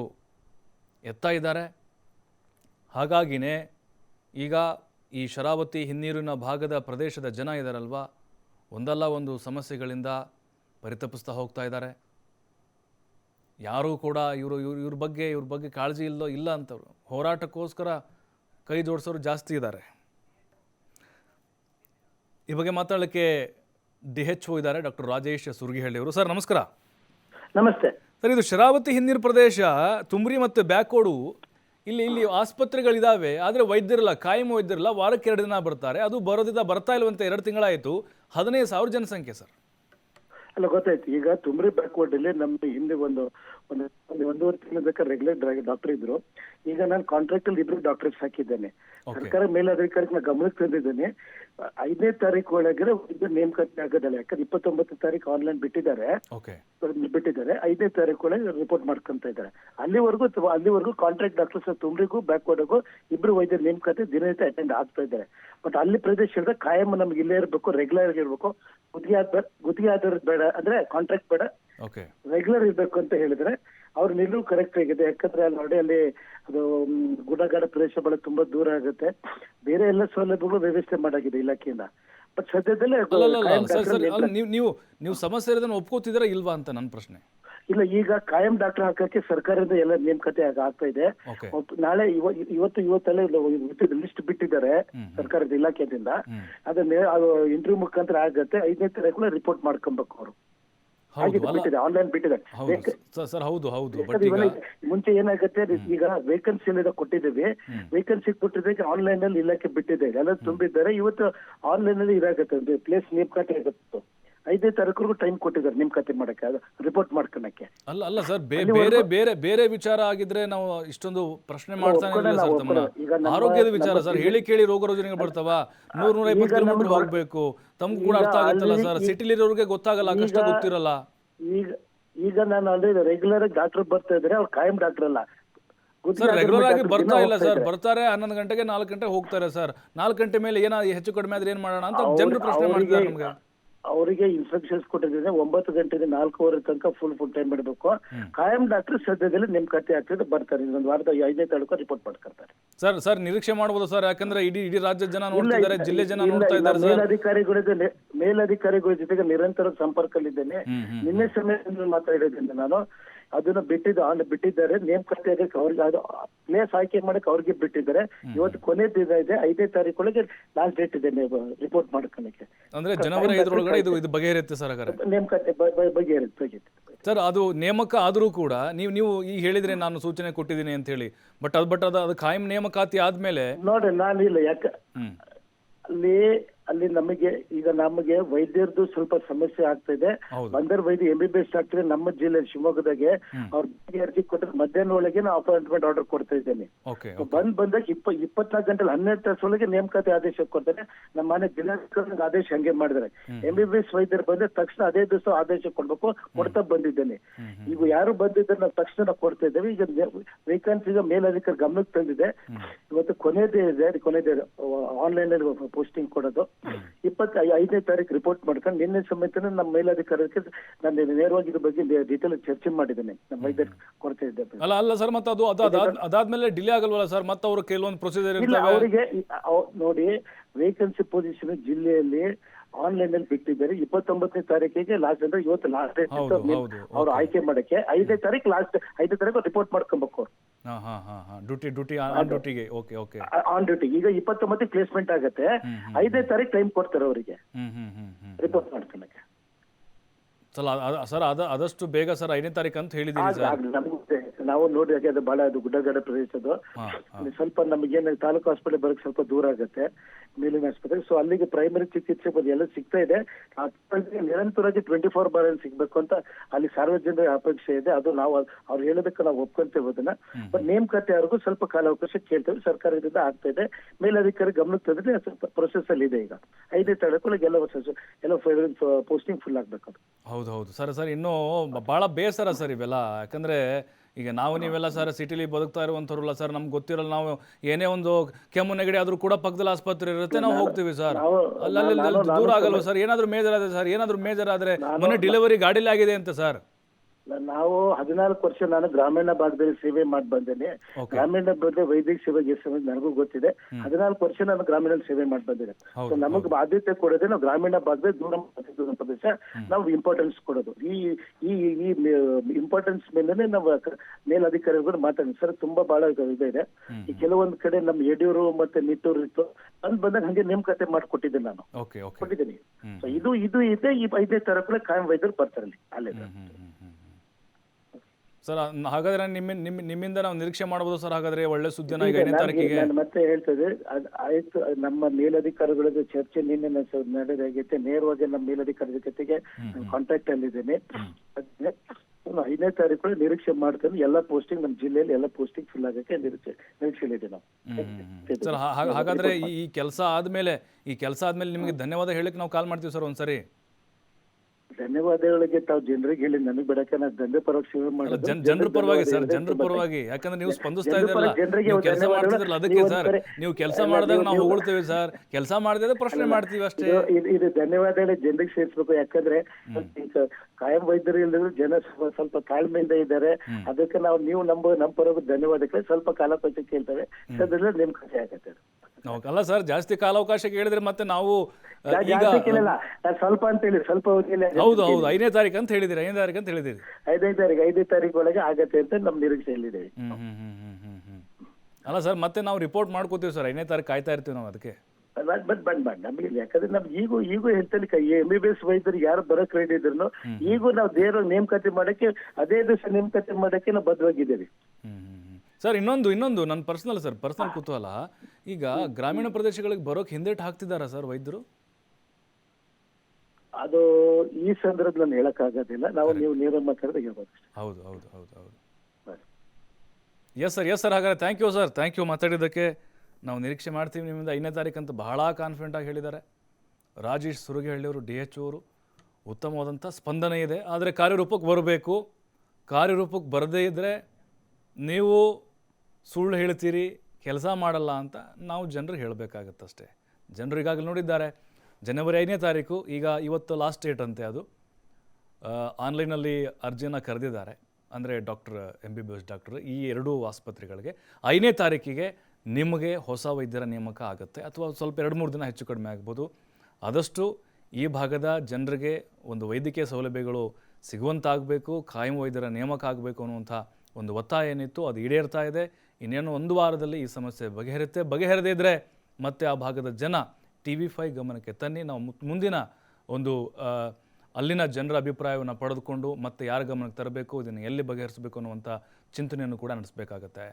ಎತ್ತಾ ಇದ್ದಾರೆ. ಹಾಗಾಗಿನೇ ಈಗ ಈ ಶರಾವತಿ ಹಿನ್ನೀರಿನ ಭಾಗದ ಪ್ರದೇಶದ ಜನ ಇದ್ದಾರಲ್ವ ಒಂದಲ್ಲ ಒಂದು ಸಮಸ್ಯೆಗಳಿಂದ ಪರಿತಪಿಸ್ತಾ ಹೋಗ್ತಾ ಇದ್ದಾರೆ. ಯಾರೂ ಕೂಡ ಇವರು, ಇವ್ರ ಇವ್ರ ಬಗ್ಗೆ ಇವ್ರ ಬಗ್ಗೆ ಕಾಳಜಿ ಇಲ್ಲೋ ಇಲ್ಲ ಅಂತವ್ರು. ಹೋರಾಟಕ್ಕೋಸ್ಕರ ಕೈ ಜೋಡಿಸೋರು ಜಾಸ್ತಿ ಇದ್ದಾರೆ. ಈ ಬಗ್ಗೆ ಮಾತಾಡಲಿಕ್ಕೆ ಡಿ ಎಚ್ ಒ ಇದ್ದಾರೆ ಡಾಕ್ಟರ್ ರಾಜೇಶ್ ಸುರ್ಗಿಹಳ್ಳಿ ಅವರು. ಸರ್ ನಮಸ್ಕಾರ. ನಮಸ್ತೆ. ಸರ್ ಇದು ಶರಾವತಿ ಹಿನ್ನೀರು ಪ್ರದೇಶ ತುಮ್ರಿ ಮತ್ತು ಬ್ಯಾಕೋಡು ಇಲ್ಲಿ ಇಲ್ಲಿ ಆಸ್ಪತ್ರೆಗಳಿದಾವೆ ಆದರೆ ವೈದ್ಯರಿಲ್ಲ ಕಾಯಂ ವೈದ್ಯರಿಲ್ಲ ವಾರಕ್ಕೆ ಎರಡು ದಿನ ಬರ್ತಾರೆ ಅದು ಬರೋದಿದ್ದ ಬರ್ತಾ ಇಲ್ವಂತೆ ಎರಡು ತಿಂಗಳಾಯಿತು ಹದಿನೈದು ಸಾವಿರ ಜನಸಂಖ್ಯೆ ಸರ್. ಅಲ್ಲ ಗೊತ್ತಾಯ್ತು. ಈಗ ತುಮ್ರಿ ಬ್ಯಾಕ್ವರ್ಡ್ ಅಲ್ಲಿ ನಮ್ಮ ಹಿಂದೆ ಒಂದು ಒಂದು ಒಂದು ಒಂದೂವರೆ ತಿಂಗಳ ಬೇಕಾದ್ರೆ ರೆಗ್ಯುಲರ್ ಡಾಕ್ಟರ್ ಇದ್ರು. ಈಗ ನಾನು ಕಾಂಟ್ರಾಕ್ಟ್ ಅಲ್ಲಿ ಇಬ್ರು ಡಾಕ್ಟರ್ಸ್ ಹಾಕಿದ್ದೇನೆ ಸರ್ಕಾರ ಮೇಲಧಿಕಾರಿಗಳ ಗಮನಕ್ಕೆ ತಂದಿದ್ದೇನೆ. ಐದನೇ ತಾರೀಕು ಒಳಗಡೆ ವೈದ್ಯರು ನೇಮಕಾತಿ ಆಗೋದಲ್ಲ ಯಾಕಂದ್ರೆ ಇಪ್ಪತ್ತೊಂಬತ್ತು ತಾರೀಕು ಆನ್ಲೈನ್ ಬಿಟ್ಟಿದ್ದಾರೆ. ಬಿಟ್ಟಿದ್ದಾರೆ. ಐದನೇ ತಾರೀಕು ಒಳಗೆ ರಿಪೋರ್ಟ್ ಮಾಡ್ಕೊಂತ ಇದ್ದಾರೆ. ಅಲ್ಲಿವರೆಗೂ ಅಲ್ಲಿವರೆಗೂ ಕಾಂಟ್ರಾಕ್ಟ್ ಡಾಕ್ಟರ್ಸ್ ತುಂಬ್ರಿಗೂ ಬ್ಯಾಕ್ವರ್ಡ್ಗೂ ಇಬ್ರು ವೈದ್ಯರ ನೇಮಕಾತಿ ದಿನನಿತ್ಯ ಅಟೆಂಡ್ ಆಗ್ತಾ ಇದ್ದಾರೆ. ಬಟ್ ಅಲ್ಲಿ ಪ್ರದೇಶದ ಕಾಯಂ ನಮ್ಗೆ ಇಲ್ಲೇ ಇರಬೇಕು ರೆಗ್ಯುಲರ್ ಇರಬೇಕು. ಗುತ್ತಿಗೆ ಆಧಾರ ಗುತ್ತಿಗೆ ಆಧಾರದ ಬೇಡ ಅಂದ್ರೆ ಕಾಂಟ್ರಾಕ್ಟ್ ಬೇಡ. ರೆಗ್ಯುಲರ್ ಇರ್ಬೇಕು ಅಂತ ಹೇಳಿದ್ರೆ ಅವ್ರ ನಿಲುವು ಕರೆಕ್ಟ್ ಆಗಿದೆ. ಯಾಕಂದ್ರೆ ಅಲ್ಲಿ ನೋಡಿ ಅಲ್ಲಿ ಅದು ಗುಡಗಾಡ ಪ್ರದೇಶ ಬಹಳ ತುಂಬಾ ದೂರ ಆಗುತ್ತೆ. ಬೇರೆ ಎಲ್ಲ ಸೌಲಭ್ಯಗಳು ವ್ಯವಸ್ಥೆ ಮಾಡಾಗಿದೆ ಇಲಾಖೆಯಿಂದ. ಬಟ್ ಸದ್ಯದಲ್ಲೇ ನೀವು ನೀವು ಸಮಸ್ಯೆ ಇರೋದನ್ನ ಒಪ್ಕೋತಿದ್ದೀರಾ ಇಲ್ವಾ ಅಂತ ನನ್ನ ಪ್ರಶ್ನೆ? ಇಲ್ಲ ಈಗ ಕಾಯಂ ಡಾಕ್ಟರ್ ಹಾಕಕ್ಕೆ ಸರ್ಕಾರದಿಂದ ಎಲ್ಲ ನೇಮಕತೆ ಆಗ- ಆಗ್ತಾ ಇದೆ ನಾಳೆ ಇವ- ಇವತ್ತು ಇವತ್ತಲ್ಲೇ ಲಿಸ್ಟ್ ಬಿಟ್ಟಿದ್ದಾರೆ. ಸರ್ಕಾರದ ಇಲಾಖೆಯಿಂದ. ಅದನ್ನ ಅದು ಇಂಟರ್ವ್ಯೂ ಮುಖಾಂತರ ಆಗತ್ತೆ. ಐದನೇ ತಾರೀಕು ರಿಪೋರ್ಟ್ ಮಾಡ್ಕೊಬೇಕು ಅವರು. ಬಿಟ್ಟಿದೆ ಆನ್ಲೈನ್ ಬಿಟ್ಟಿದೆ. ಸರ್ ಸರ್ ಹೌದು ಹೌದು. ಬಟ್ ಈಗ ಮುಂಚೆ ಏನಾಗುತ್ತೆ ಈಗ ವೇಕೆನ್ಸಿ ಎಲ್ಲ ಕೊಟ್ಟಿದ್ದೀವಿ. ವೇಕೆನ್ಸಿ ಕೊಟ್ಟಿದ್ದಕ್ಕೆ ಆನ್ಲೈನ್ ಅಲ್ಲಿ ಇಲಾಖೆ ಬಿಟ್ಟಿದೆ. ಎಲ್ಲ ತುಂಬಿದ್ದಾರೆ. ಇವತ್ತು ಆನ್ಲೈನ್ ಅಲ್ಲಿ ಇದಾಗುತ್ತೆ. ಪ್ಲೇಸ್ ನೇಮಕಾತಿ ಆಗುತ್ತೆ. ಐದನೇ ತಾರೀಕು ಟೈಮ್ ಕೊಟ್ಟಿದ್ದಾರೆ ಕಥೆ ಮಾಡಕ್ಕೆ ರಿಪೋರ್ಟ್ ಮಾಡ್ಕೊಳಕ್ಕೆ. ಅಲ್ಲ ಅಲ್ಲ ಸರ್ ಬೇರೆ ಬೇರೆ ಬೇರೆ ವಿಚಾರ ಆಗಿದ್ರೆ ನಾವು ಇಷ್ಟೊಂದು ಪ್ರಶ್ನೆ ಮಾಡ್ತಾನೆ ಸರ್ ತಮ್ಮನ್ನ. ಆರೋಗ್ಯದ ವಿಚಾರ ಸರ್ ಹೇಳಿ ಕೇಳಿ ರೋಗ ರುಜಿನಗಳು ಬರ್ತಾವ? ನೂರ ನೂರ ಐವತ್ತು ಈಗ ಕಿಲೋಮೀಟರ್ ಹೋಗ್ಬೇಕು. ತಮ್ಗೆ ಕೂಡ ಅರ್ಥ ಆಗತ್ತಲ್ಲ ಸರ್ ಸಿಟಿಲಿರೋರಿಗೆ ಗೊತ್ತಾಗಲ್ಲ ಕಷ್ಟ ಗೊತ್ತಿರಲ್ಲ. ಈಗ ಈಗ ನಾನು ಅಲ್ಲಿ ರೆಗ್ಯುಲರ್ ಡಾಕ್ಟರ್ ಬರ್ತಾ ಇದ್ರೆ ಅವ್ರು ಕಾಯಂ ಡಾಕ್ಟರ್ ಅಲ್ಲ. ಸರ್ ರೆಗ್ಯುಲರ್ ಆಗಿ ಬರ್ತಾ ಇಲ್ಲ ಸರ್ ಬರ್ತಾರೆ ಹನ್ನೊಂದು ಗಂಟೆಗೆ ನಾಲ್ಕು ಗಂಟೆಗೆ ಹೋಗ್ತಾರೆ ಸರ್ ನಾಲ್ಕು ಗಂಟೆ ಮೇಲೆ ಏನಾದ್ರು ಹೆಚ್ಚು ಕಡಿಮೆ ಆದ್ರೆ ಏನ್ ಮಾಡೋಣ ಅಂತ ಜನರು ಪ್ರಶ್ನೆ ಮಾಡ್ತಿದ್ದಾರೆ ನಮ್ಗೆ. ಅವರಿಗೆ ಇನ್ಸ್ಟ್ರಕ್ಷನ್ಸ್ ಕೊಟ್ಟಿದ್ದೇನೆ. ಒಂಬತ್ತು ಗಂಟೆಯಿಂದ ನಾಲ್ಕೂವರೆ ತನಕ ಫುಲ್ ಫುಲ್ ಟೈಮ್ ಮಾಡಬೇಕು ಕಾಯಂ ಡಾಕ್ಟರ್ ಸದ್ಯದಲ್ಲಿ ನೇಮಕಾತಿ ಆಗ್ತದೆ ಬರ್ತಾರೆ. ಇನ್ನೊಂದು ವಾರದ ಐದನೇ ತಾರೀಕು ರಿಪೋರ್ಟ್ ಮಾಡ್ಕೊಳ್ತಾರೆ ಸರ್ ಸರ್ ನಿರೀಕ್ಷೆ ಮಾಡಬಹುದು ಸರ್? ಯಾಕಂದ್ರೆ ಇಡೀ ಇಡೀ ರಾಜ್ಯದ ಜನ ನೋಡ್ತಿದ್ದಾರೆ ಜಿಲ್ಲೆ ಜನ ನೋಡ್ತಾ ಇದ್ದಾರೆ ಮೇಲಧಿಕಾರಿಗಳ ಜೊತೆ ಮೇಲಧಿಕಾರಿಗಳ ಜೊತೆಗೆ ನಿರಂತರ ಸಂಪರ್ಕದಲ್ಲಿದ್ದೇನೆ. ನಿನ್ನೆ ಸಮಯದಲ್ಲಿ ಮಾತಾಡಿದ್ದೇನೆ ನಾನು. ಅದನ್ನ ಬಿಟ್ಟಿದ್ದು ಅಲ್ಲಿ ಬಿಟ್ಟಿದ್ದಾರೆ ನೇಮಕಾತಿ ಆಗಕ್ಕೆ ಅವ್ರಿಗೆ ಅದು ಪ್ಲೇಸ್ ಆಯ್ಕೆ ಮಾಡಕ್ಕೆ ಅವ್ರಿಗೆ ಬಿಟ್ಟಿದ್ದಾರೆ. ಇವತ್ತು ಕೊನೆ ದಿನ ಇದೆ ಐದೇ ತಾರೀಕು ಒಳಗೆ ಲಾಸ್ಟ್ ಡೇಟ್ ಇದೆ ನೀವು ರಿಪೋರ್ಟ್ ಮಾಡ್ಕೊಳಕ್ಕೆ. ಅಂದ್ರೆ ಜನವರಿ ಐದರೊಳಗಡೆ ಇದು ಇದು ಬಗೆಹರಿಯುತ್ತೆ ಸರ್ ಹಾಗಾದ್ರೆ? ನೇಮಕಾತಿ ಬಗೆಹರಿಯುತ್ತೆ ಬಗೆಹರಿಯುತ್ತೆ. ಸರ್ ಅದು ನೇಮಕ ಆದರೂ ಕೂಡ ನೀವು ನೀವು ಈ ಹೇಳಿದ್ರೆ ನಾನು ಸೂಚನೆ ಕೊಟ್ಟಿದ್ದೀನಿ ಅಂತ ಹೇಳಿ ಬಟ್ ಅದು ಬಟ್ ಅದು ಅದು ಕಾಯಂ ನೇಮಕಾತಿ ಆದ್ಮೇಲೆ ನೋಡಿ ನಾನು ಇಲ್ಲ ಯಾಕ ಅಲ್ಲಿ ಅಲ್ಲಿ ನಮಗೆ ಈಗ ನಮಗೆ ವೈದ್ಯರದು ಸ್ವಲ್ಪ ಸಮಸ್ಯೆ ಆಗ್ತಾ ಇದೆ. ಬಂದರ್ ವೈದ್ಯ M B B S doctor ನಮ್ಮ ಜಿಲ್ಲೆ ಶಿವಮೊಗ್ಗದಾಗೆ ಅವ್ರ ಅರ್ಜಿ ಕೊಟ್ಟರೆ ಮಧ್ಯಾಹ್ನ ಒಳಗೆ ನಾವು ಅಪಾಯಿಂಟ್ಮೆಂಟ್ ಆರ್ಡರ್ ಕೊಡ್ತಾ ಇದ್ದೇನೆ. ಬಂದ್ ಬಂದಾಗ ಇಪ್ಪ ಇಪ್ಪತ್ನಾಲ್ಕು ಗಂಟೆ ಹನ್ನೆರಡು ತಾಸೊಳಗೆ ನೇಮಕಾತಿ ಆದೇಶ ಕೊಡ್ತಾರೆ. ನಮ್ಮ ಮನೆ ಜಿಲ್ಲಾಧಿಕಾರಿ ಆದೇಶ ಹಂಗೆ ಮಾಡಿದ್ರೆ ಎಂ ಬಿ ಬಿ ಎಸ್ ವೈದ್ಯರು ಬಂದ್ರೆ ತಕ್ಷಣ ಅದೇ ದಿವಸ ಆದೇಶ ಕೊಡ್ಬೇಕು. ಕೊಡ್ತಾ ಬಂದಿದ್ದೇನೆ. ಈಗ ಯಾರು ಬಂದಿದ್ದಾರೆ ನಾವು ತಕ್ಷಣ ನಾವು ಕೊಡ್ತಾ ಇದ್ದೇವೆ. ಈಗ ವೇಕೆನ್ಸಿ ಈಗ ಮೇಲಧಿಕಾರಿ ಗಮನಕ್ಕೆ ತಂದಿದೆ. ಇವತ್ತು ಕೊನೆಯದೇ ಇದೆ. ಕೊನೆಯದೇ ಆನ್ಲೈನ್ ಅಲ್ಲಿ ಪೋಸ್ಟಿಂಗ್ ಕೊಡೋದು. ಇಪ್ಪತ್ತ ಐದನೇ ತಾರೀಕು ರಿಪೋರ್ಟ್ ಮಾಡ್ಕೊಂಡು ನಿನ್ನೆ ಸಮೇತ ನಮ್ಮ ಮೇಲಧಿಕಾರಕ್ಕೆ ನಾನು ನೇರವಾಗಿ ಇದ್ರ ಬಗ್ಗೆ ಡೀಟೇಲ್ ಚರ್ಚೆ ಮಾಡಿದ್ದೇನೆ. ನಮ್ಮ ವೈದ್ಯರ ಕೊರತೆ ಇದೆ ಅಲ್ಲ ಅಲ್ಲ ಸರ್ ಮತ್ತೆ ಅದು ಅದು ಅದಾದ್ಮೇಲೆ ಡಿಲೇ ಆಗಲ್ವಲ್ಲ ಸರ್? ಮತ್ತೆ ಅವರು ಕೆಲವೊಂದು ಪ್ರೊಸೀಜರ್ ಅವರಿಗೆ ನೋಡಿ ವೇಕೆನ್ಸಿ ಪೊಸಿಷನ್ ಜಿಲ್ಲೆಯಲ್ಲಿ ಆನ್ಲೈನ್ ಅಲ್ಲಿ ಬಿಟ್ಟಿದ್ದಾರೆ. ಇಪ್ಪತ್ತೊಂಬತ್ತನೇ ತಾರೀಕಿಗೆ ಲಾಸ್ಟ್ ಅಂದ್ರೆ ಇವತ್ತು ಲಾಸ್ಟ್ ಡೇಟ್ ಅವ್ರು ಆಯ್ಕೆ ಮಾಡಕ್ಕೆ ಐದನೇ ತಾರೀಕು ಲಾಸ್ಟ್ ಐದನೇ ತಾರೀಕು ರಿಪೋರ್ಟ್ ಮಾಡ್ಕೊಬೇಕು ಅವ್ರು. ಡ್ಯೂಟಿ ಡ್ಯೂಟಿ ಆನ್ ಡ್ಯೂಟಿಗೆ. Okay okay. On duty. ಈಗ ಇಪ್ಪತ್ತೊಂಬತ್ತು ಪ್ಲೇಸ್ಮೆಂಟ್ ಆಗುತ್ತೆ. ಐದನೇ ತಾರೀಕು ಟೈಮ್ ಕೊಡ್ತಾರೆ ಅವರಿಗೆ. ರಿಪೋರ್ಟ್ ಮಾಡ್ಕೊಳಕ್ಕೆ ಸರ್ ಅದ- ಸರ್ ಆದಷ್ಟು ಬೇಗ ಸರ್ ಐದನೇ ತಾರೀಕು ಅಂತ ಹೇಳಿದ್ದೀನಿ ಸರ್. ನಾವು ನೋಡಿ ಹಾಗೆ ಅದು ಬಹಳ ಅದು ಗುಡ್ಡಗಾಡ ಪ್ರದೇಶ ಅದು. ಸ್ವಲ್ಪ ನಮಗೇನು ತಾಲೂಕು ಆಸ್ಪತ್ರೆ ಬರಕ್ಕೆ ಸ್ವಲ್ಪ ದೂರ ಆಗುತ್ತೆ ಮೇಲಿನ ಆಸ್ಪತ್ರೆ ಸೊ ಅಲ್ಲಿಗೆ ಪ್ರೈಮರಿ ಚಿಕಿತ್ಸೆ ಬಗ್ಗೆ ಎಲ್ಲ ಸಿಗ್ತಾ ಇದೆ. ನಿರಂತರವಾಗಿ ಟ್ವೆಂಟಿ ಫೋರ್ ಬಾರ್ ಅಲ್ಲಿ ಸಿಗ್ಬೇಕು ಅಂತ ಅಲ್ಲಿ ಸಾರ್ವಜನಿಕರ ಅಪೇಕ್ಷೆ ಇದೆ. ಅದು ನಾವು ಅವ್ರು ಹೇಳೋದಕ್ಕೆ ನಾವು ಒಪ್ಕೊಂತೇವೆ ಅದನ್ನ. ಬಟ್ ನೇಮಕಾತಿ ಅವ್ರಿಗೂ ಸ್ವಲ್ಪ ಕಾಲಾವಕಾಶ ಕೇಳ್ತೇವೆ. ಸರ್ಕಾರದಿಂದ ಆಗ್ತಾ ಇದೆ. ಮೇಲಧಿಕಾರಿ ಗಮನಕ್ಕೆ ತಂದ್ರೆ ಸ್ವಲ್ಪ ಪ್ರೊಸೆಸ್ ಅಲ್ಲಿ ಇದೆ ಈಗ. ಐದನೇ ತಾರೀಕು ಎಲ್ಲ ವರ್ಷ ಎಲ್ಲ ಪೋಸ್ಟಿಂಗ್ ಫುಲ್ ಆಗ್ಬೇಕು ಹೌದು ಹೌದು. Sir sir. ಇನ್ನು ಬಹಳ ಬೇಸರ ಸರ್ ಇವೆಲ್ಲ. ಯಾಕಂದ್ರೆ ಈಗ ನಾವು ನೀವೆಲ್ಲ ಸರ್ ಸಿಟಿಲಿ ಬದುಕ್ತಾ ಇರುವಂಥವ್ರಲ್ಲ ಸರ್ ನಮ್ಗೆ ಗೊತ್ತಿರಲ್ಲ ನಾವು ಏನೇ ಒಂದು ಕೆಮ್ಮು ನೆಗಡಿ ಆದ್ರೂ ಕೂಡ ಪಕ್ಕದಲ್ಲಿ ಆಸ್ಪತ್ರೆ ಇರುತ್ತೆ ನಾವು ಹೋಗ್ತೀವಿ ಸರ್. ನಾವು- ಅಲ್ಲಿ ಅಲ್ಲಿ ಅಲ್ಲಿ ನಾನು- ದೂರ ಆಗಲ್ವ ಸರ್? ಏನಾದರೂ ಮೇಜರ್ ಆದ್ರೆ ಸರ್ ಏನಾದರೂ ಮೇಜರ್ ಆದ್ರೆ ಮೊನ್ನೆ ಡೆಲಿವರಿ ಗಾಡಿಲಿ ಆಗಿದೆ ಅಂತ ಸರ್. ನಾವು ಹದಿನಾಲ್ಕು ವರ್ಷ ನಾನು ಗ್ರಾಮೀಣ ಭಾಗದಲ್ಲಿ ಸೇವೆ ಮಾಡಿ ಬಂದೇನೆ. ಗ್ರಾಮೀಣ ಬಗ್ಗೆ ವೈದ್ಯಕ ಸೇವೆಗೆ ನನಗೂ ಗೊತ್ತಿದೆ. ಹದಿನಾಲ್ಕು ವರ್ಷ ನಾನು ಗ್ರಾಮೀಣ ಸೇವೆ ಮಾಡಿ ಬಂದಿದೆ. ಸೊ ನಮಗೆ ಆದ್ಯತೆ ಕೊಡೋದೇ ನಾವು ಗ್ರಾಮೀಣ ಭಾಗದ ದೂರ ಪ್ರದೇಶ ನಾವು ಇಂಪಾರ್ಟೆನ್ಸ್ ಕೊಡೋದು. ಈ ಈ ಈ ಇಂಪಾರ್ಟೆನ್ಸ್ ಮೇಲೆ ನಾವು ಮೇಲ್ ಮೇಲಧಿಕಾರಿಗಳು ಮಾತಾಡಿ ಸರ್ ತುಂಬಾ ಬಹಳ ಇದೆ ಇದೆ ಈ ಕೆಲವೊಂದು ಕಡೆ ನಮ್ಮ ಯಡಿಯೂರು ಮತ್ತೆ ನಿಟ್ಟೂರು ಇತ್ತು. ಅಲ್ಲಿ ಬಂದಾಗ ಹಂಗೆ ನೇಮಕತೆ ಮಾಡಿಕೊಟ್ಟಿದ್ದೆ ನಾನು. ಕೊಟ್ಟಿದ್ದೀನಿ. ಇದು ಇದು ಇದೆ. ಈ ಐದೇ ತರ ಕೂಡ ಕಾಯಂ ವೈದ್ಯರು ಬರ್ತಾರೆ ಅಲ್ಲಿ ಅಲ್ಲೇ ಹ್ಮ್, ಹ್ಮ್, ಹ್ಮ್, ಹ್ಮ್, ಹ್ಮ್. ಸರ್ ಹಾಗಾದ್ರೆ ನಿಮ್ಮ ನಿಮ್ಮ ನಿಮ್ಮಿಂದ ನಾವು ನಿರೀಕ್ಷೆ ಮಾಡಬಹುದು ಸರ್? ಹಾಗಾದ್ರೆ ಒಳ್ಳೆ ಸುದ್ದಿನ ಈಗ ಐದನೇ ತಾರೀಕಿಗೆ. ನಾನು ಮತ್ತೆ ಹೇಳ್ತದೆ ಅದ್ ಆಯ್ತು ನಮ್ಮ ಮೇಲಧಿಕಾರಿಗಳ ಚರ್ಚೆ ನಿನ್ನೆ ನಡೆದಾಗೈತೆ ನೇರವಾಗಿ ನಮ್ಮ ಮೇಲಧಿಕಾರಿಗಳ ಜೊತೆಗೆ ಕಾಂಟ್ಯಾಕ್ಟ್ ಅಲ್ಲಿದ್ದೇನೆ. ಐದನೇ ತಾರೀಕು ನಿರೀಕ್ಷೆ ಮಾಡ್ತೇನೆ. ಎಲ್ಲ ಪೋಸ್ಟಿಂಗ್ ನಮ್ಮ ಜಿಲ್ಲೆಯಲ್ಲಿ ಎಲ್ಲ ಪೋಸ್ಟಿಂಗ್ ಫಿಲ್ ಆಗಕ್ಕೆ ನಿರೀಕ್ಷೆ ನಿರೀಕ್ಷೆಯಲ್ಲಿದೆ ನಾವು. ಸರ್ ಹಾಗಾದ್ರೆ ಈ ಕೆಲಸ ಆದ್ಮೇಲೆ ಈ ಕೆಲಸ ಆದ್ಮೇಲೆ ನಿಮಗೆ ಧನ್ಯವಾದ ಹೇಳಕ್ ನಾವು ಕಾಲ್ ಮಾಡ್ತೀವಿ ಸರ್ ಒಂದ್ಸರಿ. ಧನ್ಯವಾದಗಳಿಗೆ ತಾವು ಜನರಿಗೆ ಹೇಳಿ ನನಗೆ ಬಿಡಕ್ಕೆ ನಾನು ದಂಧೆ ಪರವಾಗಿ ಸೇವೆ ಮಾಡೋದು. ಜನರ ಪರವಾಗಿ ಸರ್ ಜನರ. ಪರವಾಗಿ ಯಾಕಂದ್ರೆ ನೀವು ಸ್ಪಂದಿಸ್ತಾ ಇದ್ದೀರಲ್ಲ ಜನರಿಗೆ ಕೆಲಸ. ಮಾಡ್ತಿದ್ರಲ್ಲ ಅದಕ್ಕೆ ಸರ್ ನೀವು ಕೆಲಸ ಮಾಡಿದಾಗ ನಾವು ಹೊಗಳ್ತೇವೆ ಸರ್ ಕೆಲಸ ಮಾಡಿದ್ರೆ ಪ್ರಶ್ನೆ ಮಾಡ್ತೀವಿ ಅಷ್ಟೇ. ಇದು- ಧನ್ಯವಾದಗಳೇ ಜನರಿಗೆ ಸೇರಿಸ್ಬೇಕು ಯಾಕಂದ್ರೆ ಕಾಯಂ ವೈದ್ಯರು ಇಲ್ಲದ್ರು ಜನ ಸ್ವಲ್ಪ ತಾಳ್ಮೆಯಿಂದ ಇದ್ದಾರೆ. ಅದಕ್ಕೆ ನಾವು ನೀವು ನಮ್ಮ ನಮ್ಮ ಪರವಾಗಿ ಧನ್ಯವಾದಕ್ಕೆ ಸ್ವಲ್ಪ ಕಾಲಾವಕಾಶ ಕೇಳ್ತೇವೆ. ಅದ್ರಲ್ಲಿ ನಿಮ್ ಕಥೆ ಆಗತ್ತೆ ನಾವು ಅಲ್ಲ ಸರ್ ಜಾಸ್ತಿ ಕಾಲಾವಕಾಶ ಕೇಳಿದ್ರೆ ಮತ್ತೆ ನಾವು ಸ್ವಲ್ಪ ಅಂತ ಹೇಳಿ ಸ್ವಲ್ಪ ಹೌದು ಹೌದು ಐದನೇ ತಾರೀಕು ಅಂತ ಹೇಳಿದಿರಿ ಐದನೇ ತಾರೀಕು ಅಂತ ಹೇಳಿದಿರಿ ಐದನೇ ತಾರೀಕು ಐದನೇ ತಾರೀಕು ಒಳಗೆ ಆಗತ್ತೆ ಅಂತ ನಮ್ಮ ನಿರೀಕ್ಷೆಯಲ್ಲಿದೆ. ಅಲ್ಲ ಸರ್ ಮತ್ತೆ ನಾವು ರಿಪೋರ್ಟ್ ಮಾಡ್ಕೋತೀವಿ ಸರ್ ಐದನೇ ತಾರೀಕು ಕಾಯ್ತಾ ಇರ್ತೀವಿ ನಾವು ಅದಕ್ಕೆ. ಬಟ್ ಬಟ್ ಬಟ್ ನಮ್ಗೆ ಯಾಕಂದ್ರೆ ನಮ್ಗೆ ಈಗೂ ಈಗೂ ಹೆಲ್ತಲ್ಲಿ ಕೈ ಬಿ ಬಿ ಎಸ್ ವೈದ್ಯರು ಯಾರು ಬರೋಕ್ ರೆಡಿ ಇದ್ರು ಈಗೂ ನಾವು ದೇವರ ನೇಮಕಾತಿ ಮಾಡಕ್ಕೆ ಅದೇ ದಿವಸ ನೇಮಕಾತಿ ಮಾಡಕ್ಕೆ ನಾವು ಬದ್ಧವಾಗಿದ್ದೇವೆ. ಸರ್ ಇನ್ನೊಂದು ಇನ್ನೊಂದು ನನ್ನ ಪರ್ಸನಲ್ ಸರ್ ಪರ್ಸನಲ್ ಕುತೂಹಲ. ಈಗ ಗ್ರಾಮೀಣ ಪ್ರದೇಶಗಳಿಗೆ ಬರೋಕೆ ಹಿಂದೇಟು ಹಾಕ್ತಿದ್ದಾರಾ ಸರ್ ವೈದ್ಯರು? ಅದು ಈ ಸಂದರ್ಭದಲ್ಲಿ ನಾನು ಹೇಳಕ್ ಆಗೋದಿಲ್ಲ ನಾವು ನೀವು ನೇರ ಮಾತಾಡಿದಾಗ ಹೇಳ್ಬೋದು ಹೌದು ಹೌದು ಹೌದು ಹೌದು. ಎಸ್ ಸರ್ ಎಸ್ ಸರ್ ಹಾಗಾದ್ರೆ thank you sir thank you ಮಾತಾಡಿದ್ದಕ್ಕೆ. ನಾವು ನಿರೀಕ್ಷೆ ಮಾಡ್ತೀವಿ ನಿಮ್ಮಿಂದ ಐದನೇ ತಾರೀಕು ಅಂತ ಬಹಳ ಕಾನ್ಫಿಡೆಂಟ್ ಆಗಿ ಹೇಳಿದ್ದಾರೆ. ರಾಜೇಶ್ ಸುರಗಿಹಳ್ಳಿಯವರು ಡಿ ಎಚ್ ಅವರು ಉತ್ತಮವಾದಂಥ ಸ್ಪಂದನೆ ಇದೆ. ಆದರೆ ಕಾರ್ಯರೂಪಕ್ಕೆ ಬರಬೇಕು. ಕಾರ್ಯರೂಪಕ್ಕೆ ಬರದೇ ಇದ್ದರೆ ನೀವು ಸುಳ್ಳು ಹೇಳ್ತೀರಿ ಕೆಲಸ ಮಾಡಲ್ಲ ಅಂತ ನಾವು ಜನರಿಗೆ ಹೇಳಬೇಕಾಗತ್ತಷ್ಟೇ. ಜನರು ಈಗಾಗಲೇ ನೋಡಿದ್ದಾರೆ. ಜನವರಿ ಐದನೇ ತಾರೀಕು, ಈಗ ಇವತ್ತು ಲಾಸ್ಟ್ ಡೇಟ್ ಅಂತೆ ಅದು. ಆನ್ಲೈನಲ್ಲಿ ಅರ್ಜಿಯನ್ನು ಕರೆದಿದ್ದಾರೆ. ಅಂದರೆ doctor M B B S doctor ಈ ಎರಡೂ ಆಸ್ಪತ್ರೆಗಳಿಗೆ. ಐದನೇ ತಾರೀಕಿಗೆ ನಿಮಗೆ ಹೊಸ ವೈದ್ಯರ ನೇಮಕ ಆಗುತ್ತೆ. ಅಥವಾ ಸ್ವಲ್ಪ ಎರಡು ಮೂರು ದಿನ ಹೆಚ್ಚು ಕಡಿಮೆ ಆಗ್ಬೋದು. ಆದಷ್ಟು ಈ ಭಾಗದ ಜನರಿಗೆ ಒಂದು ವೈದ್ಯಕೀಯ ಸೌಲಭ್ಯಗಳು ಸಿಗುವಂತಾಗಬೇಕು, ಕಾಯಂ ವೈದ್ಯರ ನೇಮಕ ಆಗಬೇಕು ಅನ್ನುವಂಥ ಒಂದು ಒತ್ತಾಯ ಏನಿತ್ತು, ಅದು ಈಡೇರ್ತಾ ಇದೆ. ಇನ್ನೇನು ಒಂದು ವಾರದಲ್ಲಿ ಈ ಸಮಸ್ಯೆ ಬಗೆಹರುತ್ತೆ. ಬಗೆಹರದೇ ಇದ್ದರೆ ಮತ್ತೆ ಆ ಭಾಗದ ಜನ ಟಿ ವಿ ಫೈ ಗಮನಕ್ಕೆ ತನ್ನಿ. ನಾವು ಮುಂದಿನ ಒಂದು ಅಲ್ಲಿನ ಜನರ ಅಭಿಪ್ರಾಯವನ್ನು ಪಡೆದುಕೊಂಡು ಮತ್ತೆ ಯಾರ ಗಮನಕ್ಕೆ ತರಬೇಕು, ಇದನ್ನು ಎಲ್ಲಿ ಬಗೆಹರಿಸಬೇಕು ಅನ್ನುವಂಥ ಚಿಂತನೆಯನ್ನು ಕೂಡ ನಡೆಸಬೇಕಾಗತ್ತೆ.